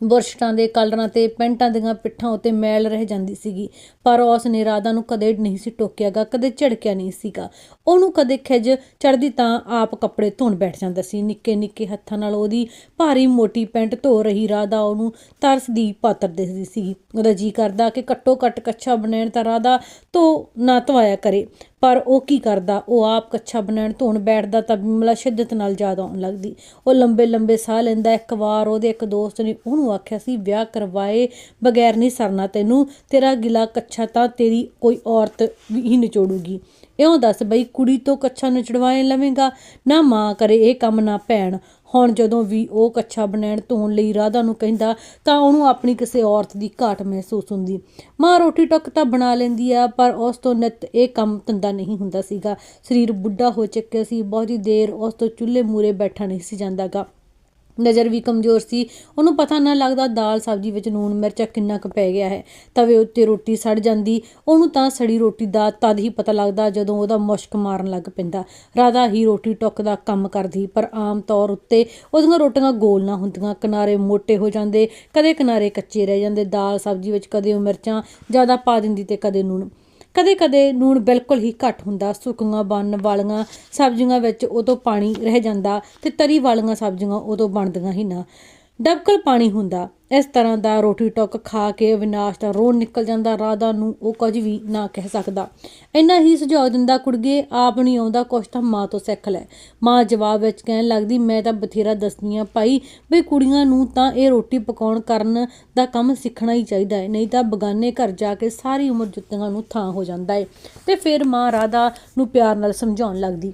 S1: ਬੁਰਸ਼ਟਾਂ ਦੇ ਕਲਰਾਂ ਤੇ ਪੈਂਟਾਂ ਦੀਆਂ ਪਿੱਠਾਂ ਉੱਤੇ ਮੈਲ ਰਹਿ ਜਾਂਦੀ ਸੀਗੀ, ਪਰ ਉਸ ਨੇ ਰਾਧਾ ਨੂੰ ਕਦੇ ਨਹੀਂ ਸੀ ਟੋਕਿਆਗਾ, ਕਦੇ ਝਿੜਕਿਆ ਨਹੀਂ ਸੀਗਾ। ਉਹਨੂੰ ਕਦੇ ਖਿਜ ਚੜਦੀ ਤਾਂ ਆਪ ਕੱਪੜੇ ਧੋਣ ਬੈਠ ਜਾਂਦਾ ਸੀ। ਨਿੱਕੇ ਨਿੱਕੇ ਹੱਥਾਂ ਨਾਲ ਉਹਦੀ ਭਾਰੀ ਮੋਟੀ ਪੈਂਟ ਧੋ ਰਹੀ ਰਾਧਾ ਉਹਨੂੰ ਤਰਸ ਦੀ ਪਾਤਰ ਦਿਸਦੀ ਸੀਗੀ। ਉਹਦਾ ਜੀ ਕਰਦਾ ਕਿ ਘੱਟੋ ਘੱਟ ਕੱਛਾ ਬਣਾਉਣ ਤਾਂ ਰਾਧਾ ਧੋ ਨਾ ਧਵਾਇਆ ਕਰੇ। ਪਰ ਉਹ ਕੀ ਕਰਦਾ? ਉਹ ਆਪ ਕੱਛਾ ਬਣਾਉਣ, ਧੋਣ, ਬੈਠਦਾ ਤਾਂ ਬਿਮਲਾ ਸ਼ਿੱਦਤ ਨਾਲ ਜ਼ਿਆਦਾ ਆਉਣ ਲੱਗਦੀ। ਉਹ ਲੰਬੇ ਲੰਬੇ ਸਾਹ ਲੈਂਦਾ। ਇੱਕ ਵਾਰ ਉਹਦੇ ਇੱਕ ਦੋਸਤ ਨੇ ਉਹਨੂੰ ਆਖਿਆ ਸੀ, ਵਿਆਹ ਕਰਵਾਏ ਬਗੈਰ ਨਹੀਂ ਸਰਨਾ ਤੈਨੂੰ। ਤੇਰਾ ਗਿਲਾ ਕੱਛਾ ਤਾਂ ਤੇਰੀ ਕੋਈ ਔਰਤ ਵੀ ਹੀ ਨਿਚੋੜੂਗੀ। ਇਉਂ ਦੱਸ ਬਈ ਕੁੜੀ ਤੋਂ ਕੱਛਾ ਨਿਚੜਵਾਏ ਲਵੇਂਗਾ? ਨਾ ਮਾਂ ਕਰੇ ਇਹ ਕੰਮ ਨਾ ਭੈਣ। ਹੁਣ ਜਦੋਂ ਵੀ ਉਹ ਕੱਛਾ ਬਣਾਉਣ ਧੋਣ ਲਈ ਰਾਧਾ ਨੂੰ ਕਹਿੰਦਾ, ਤਾਂ ਉਹਨੂੰ ਆਪਣੀ ਕਿਸੇ ਔਰਤ ਦੀ ਘਾਟ ਮਹਿਸੂਸ ਹੁੰਦੀ। ਮਾਂ ਰੋਟੀ ਟੁੱਕ ਤਾਂ ਬਣਾ ਲੈਂਦੀ ਆ, ਪਰ ਉਸ ਤੋਂ ਨਿਤ ਇਹ ਕੰਮ ਧੰਦਾ ਨਹੀਂ ਹੁੰਦਾ ਸੀਗਾ। ਸਰੀਰ ਬੁੱਢਾ ਹੋ ਚੁੱਕਿਆ ਸੀ, ਬਹੁਤੀ ਦੇਰ ਉਸ ਤੋਂ ਚੁੱਲ੍ਹੇ ਮੂਰੇ ਬੈਠਾ ਨਹੀਂ ਸੀ ਜਾਂਦਾਗਾ। ਨਜ਼ਰ ਵੀ ਕਮਜ਼ੋਰ ਸੀ। ਉਹਨੂੰ ਪਤਾ ਨਾ ਲੱਗਦਾ ਦਾਲ ਸਬਜ਼ੀ ਵਿੱਚ ਨੂਣ ਮਿਰਚਾ ਕਿੰਨਾ ਕੁ ਪੈ ਗਿਆ ਹੈ। ਤਵੇ ਉੱਤੇ ਰੋਟੀ ਸੜ ਜਾਂਦੀ। ਉਹਨੂੰ ਤਾਂ ਸੜੀ ਰੋਟੀ ਦਾ ਤਦ ਹੀ ਪਤਾ ਲੱਗਦਾ ਜਦੋਂ ਉਹਦਾ ਮੁਸ਼ਕ ਮਾਰਨ ਲੱਗ ਪੈਂਦਾ। ਰਾਧਾ ਹੀ ਰੋਟੀ ਟੁੱਕ ਦਾ ਕੰਮ ਕਰਦੀ, ਪਰ ਆਮ ਤੌਰ ਉੱਤੇ ਉਹਦੀਆਂ ਰੋਟੀਆਂ ਗੋਲ ਨਾ ਹੁੰਦੀਆਂ। ਕਿਨਾਰੇ ਮੋٹے ਹੋ ਜਾਂਦੇ, ਕਦੇ ਕਿਨਾਰੇ ਕੱਚੇ ਰਹਿ ਜਾਂਦੇ। ਦਾਲ ਸਬਜ਼ੀ ਵਿੱਚ ਕਦੇ ਉਹ ਮਿਰਚਾਂ ਜ਼ਿਆਦਾ ਪਾ ਦਿੰਦੀ ਤੇ ਕਦੇ ਨੂਣ ਕਦੇ-ਕਦੇ ਲੂਣ ਬਿਲਕੁਲ ਹੀ ਘੱਟ ਹੁੰਦਾ। ਸੁੱਕੀਆਂ ਬਣਨ ਵਾਲੀਆਂ ਸਬਜ਼ੀਆਂ ਵਿੱਚ ਉਦੋਂ ਪਾਣੀ ਰਹਿ ਜਾਂਦਾ ਤੇ ਤਰੀ ਵਾਲੀਆਂ ਸਬਜ਼ੀਆਂ ਉਦੋਂ ਬਣਦੀਆਂ ਹੀ ਨਾ। ਡਬਕਲ ਪਾਣੀ ਹੁੰਦਾ। ਇਸ ਤਰ੍ਹਾਂ ਦਾ ਰੋਟੀ ਟੁੱਕ ਖਾ ਕੇ ਅਵਿਨਾਸ਼ ਦਾ ਰੋਣ ਨਿਕਲ ਜਾਂਦਾ, ਰਾਧਾ ਨੂੰ ਉਹ ਕੁਝ ਵੀ ਨਾ ਕਹਿ ਸਕਦਾ। ਇੰਨਾ ਹੀ ਸੁਝਾਅ ਦਿੰਦਾ ਕੁੜਗੇ ਆਪ ਨਹੀਂ ਆਉਂਦਾ, ਕੁਛ ਤਾਂ ਮਾਂ ਤੋਂ ਸਿੱਖ ਲੈ। ਮਾਂ ਜਵਾਬ ਵਿੱਚ ਕਹਿਣ ਲੱਗਦੀ, ਮੈਂ ਤਾਂ ਬਥੇਰਾ ਦੱਸਦੀ ਆ ਭਾਈ ਵੀ ਕੁੜੀਆਂ ਨੂੰ ਤਾਂ ਇਹ ਰੋਟੀ ਪਕਾਉਣ ਕਰਨ ਦਾ ਕੰਮ ਸਿੱਖਣਾ ਹੀ ਚਾਹੀਦਾ ਹੈ ਨਹੀਂ ਤਾਂ ਬਗਾਨੇ ਘਰ ਜਾ ਕੇ ਸਾਰੀ ਉਮਰ ਜੁੱਤੀਆਂ ਨੂੰ ਥਾਂ ਹੋ ਜਾਂਦਾ ਹੈ ਤੇ ਫਿਰ ਮਾਂ ਰਾਧਾ ਨੂੰ ਪਿਆਰ ਨਾਲ ਸਮਝਾਉਣ ਲੱਗਦੀ,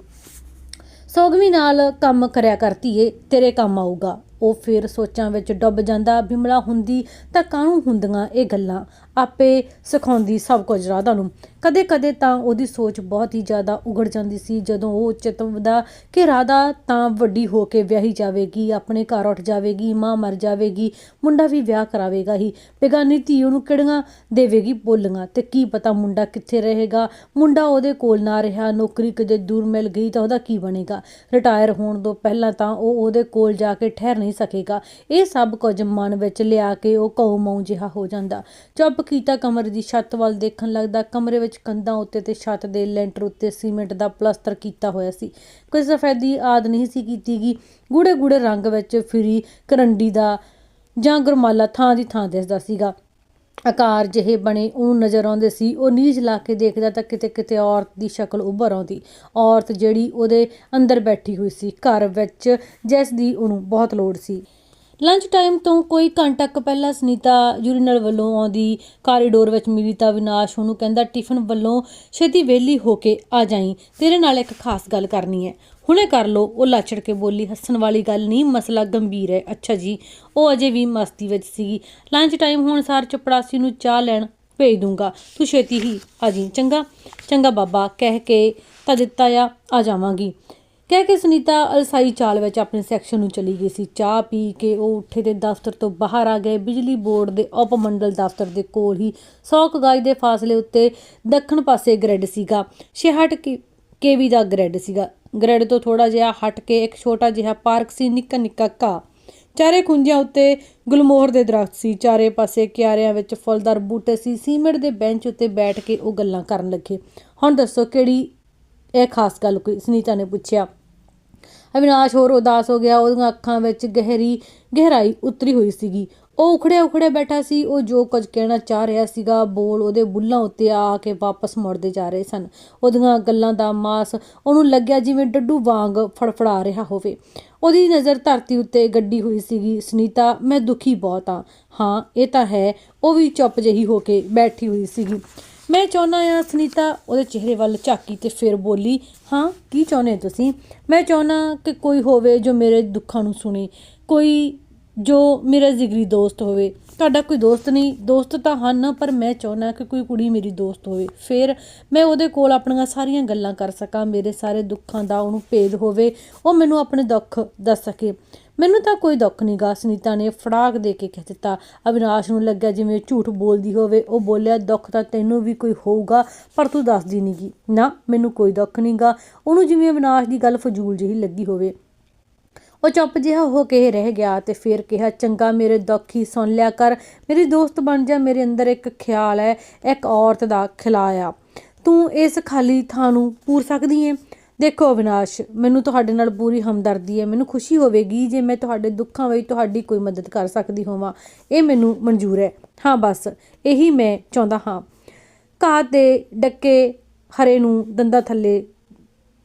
S1: ਸੋਗਵੀ ਨਾਲ ਕੰਮ ਕਰਿਆ ਕਰਤੀ ਏ, ਤੇਰੇ ਕੰਮ ਆਊਗਾ। ਉਹ ਫਿਰ ਸੋਚਾਂ ਵਿੱਚ ਡੁੱਬ ਜਾਂਦਾ ਬਿਮਲਾ ਹੁੰਦੀ ਤਾਂ ਕਾਹਨੂੰ ਹੁੰਦੀਆਂ ਇਹ ਗੱਲਾਂ? ਆਪੇ ਸਿਖਾਉਂਦੀ ਸਭ ਕੁਝ ਰਾਧਾ ਨੂੰ। ਕਦੇ-ਕਦੇ ਤਾਂ ਉਹਦੀ ਸੋਚ ਬਹੁਤ ਹੀ ਜ਼ਿਆਦਾ ਉਗੜ ਜਾਂਦੀ ਸੀ। ਜਦੋਂ ਉਹ ਚਿਤਵਦਾ ਕਿ ਰਾਧਾ ਤਾਂ ਵੱਡੀ ਹੋ ਕੇ ਵਿਆਹੀ ਜਾਵੇਗੀ, ਆਪਣੇ ਘਰ ਉੱਠ ਜਾਵੇਗੀ, ਮਾਂ ਮਰ ਜਾਵੇਗੀ, ਮੁੰਡਾ ਵੀ ਵਿਆਹ ਕਰਾਵੇਗਾ ਹੀ। ਬੇਗਾਨੀ ਧੀ ਉਹਨੂੰ ਕਿਹੜੀਆਂ ਦੇਵੇਗੀ ਬੋਲੀਆਂ? ਤੇ ਕੀ ਪਤਾ ਮੁੰਡਾ ਕਿੱਥੇ ਰਹੇਗਾ? ਮੁੰਡਾ ਉਹਦੇ ਕੋਲ ਨਾ ਰਿਹਾ, ਨੌਕਰੀ ਕਿਤੇ ਦੂਰ ਮਿਲ ਗਈ ਤਾਂ ਉਹਦਾ ਕੀ ਬਣੇਗਾ? ਰਿਟਾਇਰ ਹੋਣ ਤੋਂ ਪਹਿਲਾਂ ਤਾਂ ਉਹ ਉਹਦੇ ਕੋਲ ਜਾ ਕੇ ਠਹਿਰ ਨਹੀਂ ਸਕੇਗਾ। ਇਹ ਸਭ ਕੁਝ ਮਨ ਵਿੱਚ ਲਿਆ ਕੇ ਉਹ ਕਉ ਜਿਹਾ ਹੋ ਜਾਂਦਾ। ਚੁੱਪ ਕੀਤਾ ਕਮਰੇ ਦੀ ਛੱਤ ਵੱਲ ਦੇਖਣ ਲੱਗਦਾ। ਕਮਰੇ ਵਿੱਚ ਕੰਧਾਂ ਉੱਤੇ ਤੇ ਛੱਤ ਦੇ ਲੈਂਟਰ ਉੱਤੇ ਸੀਮੈਂਟ ਦਾ ਪਲਸਤਰ ਕੀਤਾ ਹੋਇਆ ਸੀ। ਕੋਈ ਸਫੈਦੀ ਆਦ ਨਹੀਂ ਸੀ ਕੀਤੀ ਗਈ। ਗੂੜੇ ਗੂੜੇ ਰੰਗ ਵਿੱਚ ਫਿਰੀ ਕਰੰਡੀ ਦਾ ਜਾਂ ਗਰਮਾਲਾ ਥਾਂ ਦੀ ਥਾਂ ਦਿਸਦਾ ਸੀਗਾ। ਆਕਾਰ ਜਿਹੇ ਬਣੇ ਉਹਨੂੰ ਨਜ਼ਰ ਆਉਂਦੇ ਸੀ। ਉਹ ਨੀਚ ਲਾ ਕੇ ਦੇਖਦਾ ਤਾਂ ਕਿਤੇ ਕਿਤੇ ਔਰਤ ਦੀ ਸ਼ਕਲ ਉੱਭਰ ਆਉਂਦੀ। ਔਰਤ ਜਿਹੜੀ ਉਹਦੇ ਅੰਦਰ ਬੈਠੀ ਹੋਈ ਸੀ। ਘਰ ਵਿੱਚ ਜਿਸ ਦੀ ਉਹਨੂੰ ਬਹੁਤ ਲੋੜ ਸੀ। ਲੰਚ ਟਾਈਮ ਤੋਂ ਕੋਈ ਘੰਟਾ ਕੁ ਪਹਿਲਾਂ ਸੁਨੀਤਾ ਯੂਰੀਨਲ ਵੱਲੋਂ ਆਉਂਦੀ ਕਾਰੀਡੋਰ ਵਿੱਚ ਮਿਲੀ ਤਾਂ ਵਿਨਾਸ਼ ਉਹਨੂੰ ਕਹਿੰਦਾ, ਟਿਫਨ ਵੱਲੋਂ ਛੇਤੀ ਵਿਹਲੀ ਹੋ ਕੇ ਆ ਜਾਈਂ, ਤੇਰੇ ਨਾਲ ਇੱਕ ਖਾਸ ਗੱਲ ਕਰਨੀ ਹੈ। ਹੁਣੇ ਕਰ ਲੋ ਉਹ ਲਾਚੜ ਕੇ ਬੋਲੀ, ਹੱਸਣ ਵਾਲੀ ਗੱਲ ਨਹੀਂ, ਮਸਲਾ ਗੰਭੀਰ ਹੈ। ਅੱਛਾ ਜੀ। ਉਹ ਅਜੇ ਵੀ ਮਸਤੀ ਵਿੱਚ ਸੀ ਲੰਚ ਟਾਈਮ ਹੋਣ ਸਾਰ ਚਪੜਾਸੀ ਨੂੰ ਚਾਹ ਲੈਣ ਭੇਜ ਦੂੰਗਾ। ਤੂੰ ਛੇਤੀ ਹੀ ਆ ਜੀ ਚੰਗਾ? ਚੰਗਾ ਬਾਬਾ। ਕਹਿ ਕੇ ਤਾਂ ਦਿੱਤਾ ਆ ਆ ਜਾਵਾਂਗੀ। ਕਹਿ ਕੇ ਸੁਨੀਤਾ ਅਲਸਾਈ ਚਾਲ ਵਿੱਚ ਆਪਣੇ ਸੈਕਸ਼ਨ ਨੂੰ ਚਲੀ ਗਈ ਸੀ। ਚਾਹ ਪੀ ਕੇ ਉਹ ਉੱਠੇ ਤੇ ਦਫ਼ਤਰ ਤੋਂ ਬਾਹਰ ਆ ਗਏ। ਬਿਜਲੀ ਬੋਰਡ ਦੇ ਉਪ ਮੰਡਲ ਦਫ਼ਤਰ ਦੇ ਕੋਲ ਹੀ 100 ਕੁ ਦੇ ਫਾਸਲੇ ਉੱਤੇ ਦੱਖਣ ਪਾਸੇ ਗ੍ਰਿਡ ਸੀਗਾ। 66 ਕੇ ਕੇਵੀ ਦਾ ਗ੍ਰਿਡ ਸੀਗਾ। ਗ੍ਰਿਡ ਤੋਂ ਥੋੜਾ ਜਿਹਾ ਹਟ ਕੇ ਇੱਕ ਛੋਟਾ ਜਿਹਾ ਪਾਰਕ ਸੀ ਨਿੱਕਾ ਨਿੱਕਾ ਘਾਹ। ਚਾਰੇ ਖੁੰਝਾਂ ਉੱਤੇ ਗੁਲਮੋਹਰ ਦੇ ਦਰਖਤ ਸੀ। ਚਾਰੇ ਪਾਸੇ ਕਿਆਰਿਆਂ ਵਿੱਚ ਫੁੱਲਦਾਰ ਬੂਟੇ ਸੀ। ਸੀਮੈਂਟ ਦੇ ਬੈਂਚ ਉੱਤੇ ਬੈਠ ਕੇ ਉਹ ਗੱਲਾਂ ਕਰਨ ਲੱਗੇ। ਹੁਣ ਦੱਸੋ ਕਿਹੜੀ ਇਹ ਖਾਸ ਗੱਲ ਕੋਈ ਸੁਨੀਤਾ ਨੇ ਪੁੱਛਿਆ? ਅਵਿਨਾਸ਼ ਹੋਰ ਉਦਾਸ ਹੋ ਗਿਆ। ਉਹਦੀਆਂ ਅੱਖਾਂ ਵਿੱਚ ਗਹਿਰੀ, ਗਹਿਰਾਈ ਉਤਰੀ ਹੋਈ ਸੀਗੀ। ਉਹ ਉਖੜਿਆ ਉਖੜਿਆ ਬੈਠਾ ਸੀ। ਉਹ ਜੋ ਕੁਝ ਕਹਿਣਾ ਚਾਹ ਰਿਹਾ ਸੀਗਾ, ਬੋਲ ਉਹਦੇ ਬੁੱਲਾਂ ਉੱਤੇ ਆ ਕੇ ਵਾਪਸ ਮੁੜਦੇ ਜਾ ਰਹੇ ਸਨ। ਉਹਦੀਆਂ ਗੱਲਾਂ ਦਾ ਮਾਸ ਉਹਨੂੰ ਲੱਗਿਆ ਜਿਵੇਂ ਡੱਡੂ ਵਾਂਗ ਫੜਫੜਾ ਰਿਹਾ ਹੋਵੇ। ਉਹਦੀ ਨਜ਼ਰ ਧਰਤੀ ਉੱਤੇ ਗੱਡੀ ਹੋਈ ਸੀਗੀ। ਸੁਨੀਤਾ, ਮੈਂ ਦੁਖੀ ਬਹੁਤ ਆ ਹਾਂ, ਇਹ ਤਾਂ ਹੈ। ਉਹ ਵੀ ਚੁੱਪ ਜਿਹੀ ਹੋ ਕੇ ਬੈਠੀ ਹੋਈ ਸੀਗੀ। ਮੈਂ ਚਾਹੁੰਦਾ ਆ ਸੁਨੀਤਾ ਉਹਦੇ ਚਿਹਰੇ ਵੱਲ ਝਾਕੀ ਤੇ ਫਿਰ ਬੋਲੀ, ਹਾਂ, ਕੀ ਚਾਹੁੰਦੇ ਤੁਸੀਂ? ਮੈਂ ਚਾਹੁੰਦਾ ਕਿ ਕੋਈ ਹੋਵੇ ਜੋ ਮੇਰੇ ਦੁੱਖਾਂ ਨੂੰ ਸੁਣੇ, ਕੋਈ ਜੋ ਮੇਰਾ ਜਿਗਰੀ ਦੋਸਤ ਹੋਵੇ, ਤੁਹਾਡਾ ਕੋਈ ਦੋਸਤ ਨਹੀਂ, ਦੋਸਤ ਤਾਂ ਹਨ, ਪਰ ਮੈਂ ਚਾਹੁੰਦਾ ਕਿ ਕੋਈ ਕੁੜੀ ਮੇਰੀ ਦੋਸਤ ਹੋਵੇ। ਫਿਰ ਮੈਂ ਉਹਦੇ ਕੋਲ ਆਪਣੀਆਂ ਸਾਰੀਆਂ ਗੱਲਾਂ ਕਰ ਸਕਾਂ, ਮੇਰੇ ਸਾਰੇ ਦੁੱਖਾਂ ਦਾ ਉਹਨੂੰ ਭੇਦ ਹੋਵੇ, ਉਹ ਮੈਨੂੰ ਆਪਣੇ ਦੁੱਖ ਦੱਸ ਸਕੇ। ਮੈਨੂੰ ਤਾਂ ਕੋਈ ਦੁੱਖ ਨਹੀਂ ਗਾ, ਸੁਨੀਤਾ ਨੇ ਫੜਾਕ ਦੇ ਕੇ ਕਹਿ ਦਿੱਤਾ। ਅਵਿਨਾਸ਼ ਨੂੰ ਲੱਗਿਆ ਜਿਵੇਂ ਝੂਠ ਬੋਲਦੀ ਹੋਵੇ, ਉਹ ਬੋਲਿਆ, ਦੁੱਖ ਤਾਂ ਤੈਨੂੰ ਵੀ ਕੋਈ ਹੋਊਗਾ, ਪਰ ਤੂੰ ਦੱਸਦੀ ਨਹੀਂਗੀ ਨਾ, ਮੈਨੂੰ ਕੋਈ ਦੁੱਖ ਨਹੀਂਗਾ ਉਹਨੂੰ ਜਿਵੇਂ ਅਵਿਨਾਸ਼ ਦੀ ਗੱਲ ਫਜ਼ੂਲ ਜਿਹੀ ਲੱਗੀ ਹੋਵੇ। ਉਹ ਚੁੱਪ ਜਿਹਾ ਹੋ ਕੇ ਰਹਿ ਗਿਆ ਤੇ ਫਿਰ ਕਿਹਾ, ਚੰਗਾ, ਮੇਰੇ ਦੁੱਖ ਹੀ ਸੁਣ ਲਿਆ ਕਰ। ਮੇਰੀ ਦੋਸਤ ਬਣ ਜਾ, ਮੇਰੇ ਅੰਦਰ ਇੱਕ ਖਿਆਲ ਹੈ, ਇੱਕ ਔਰਤ ਦਾ ਖਿਲਾਇਆ। ਤੂੰ ਇਸ ਖਾਲੀ ਥਾਂ ਨੂੰ ਪੂਰ ਸਕਦੀ ਹੈ ਦੇਖੋ ਅਵਿਨਾਸ਼, ਮੈਨੂੰ ਤੁਹਾਡੇ ਨਾਲ ਪੂਰੀ ਹਮਦਰਦੀ ਹੈ। ਮੈਨੂੰ ਖੁਸ਼ੀ ਹੋਵੇਗੀ ਜੇ ਮੈਂ ਤੁਹਾਡੇ ਦੁੱਖਾਂ ਵਿੱਚ ਤੁਹਾਡੀ ਕੋਈ ਮਦਦ ਕਰ ਸਕਦੀ ਹੋਵਾਂ। ਇਹ ਮੈਨੂੰ ਮਨਜ਼ੂਰ ਹੈ। ਹਾਂ, ਬਸ, ਇਹੀ ਮੈਂ ਚਾਹੁੰਦਾ ਹਾਂ। ਘਾਹ ਤੇ ਡੱਕੇ ਹਰੇ ਨੂੰ ਦੰਦਾਂ ਥੱਲੇ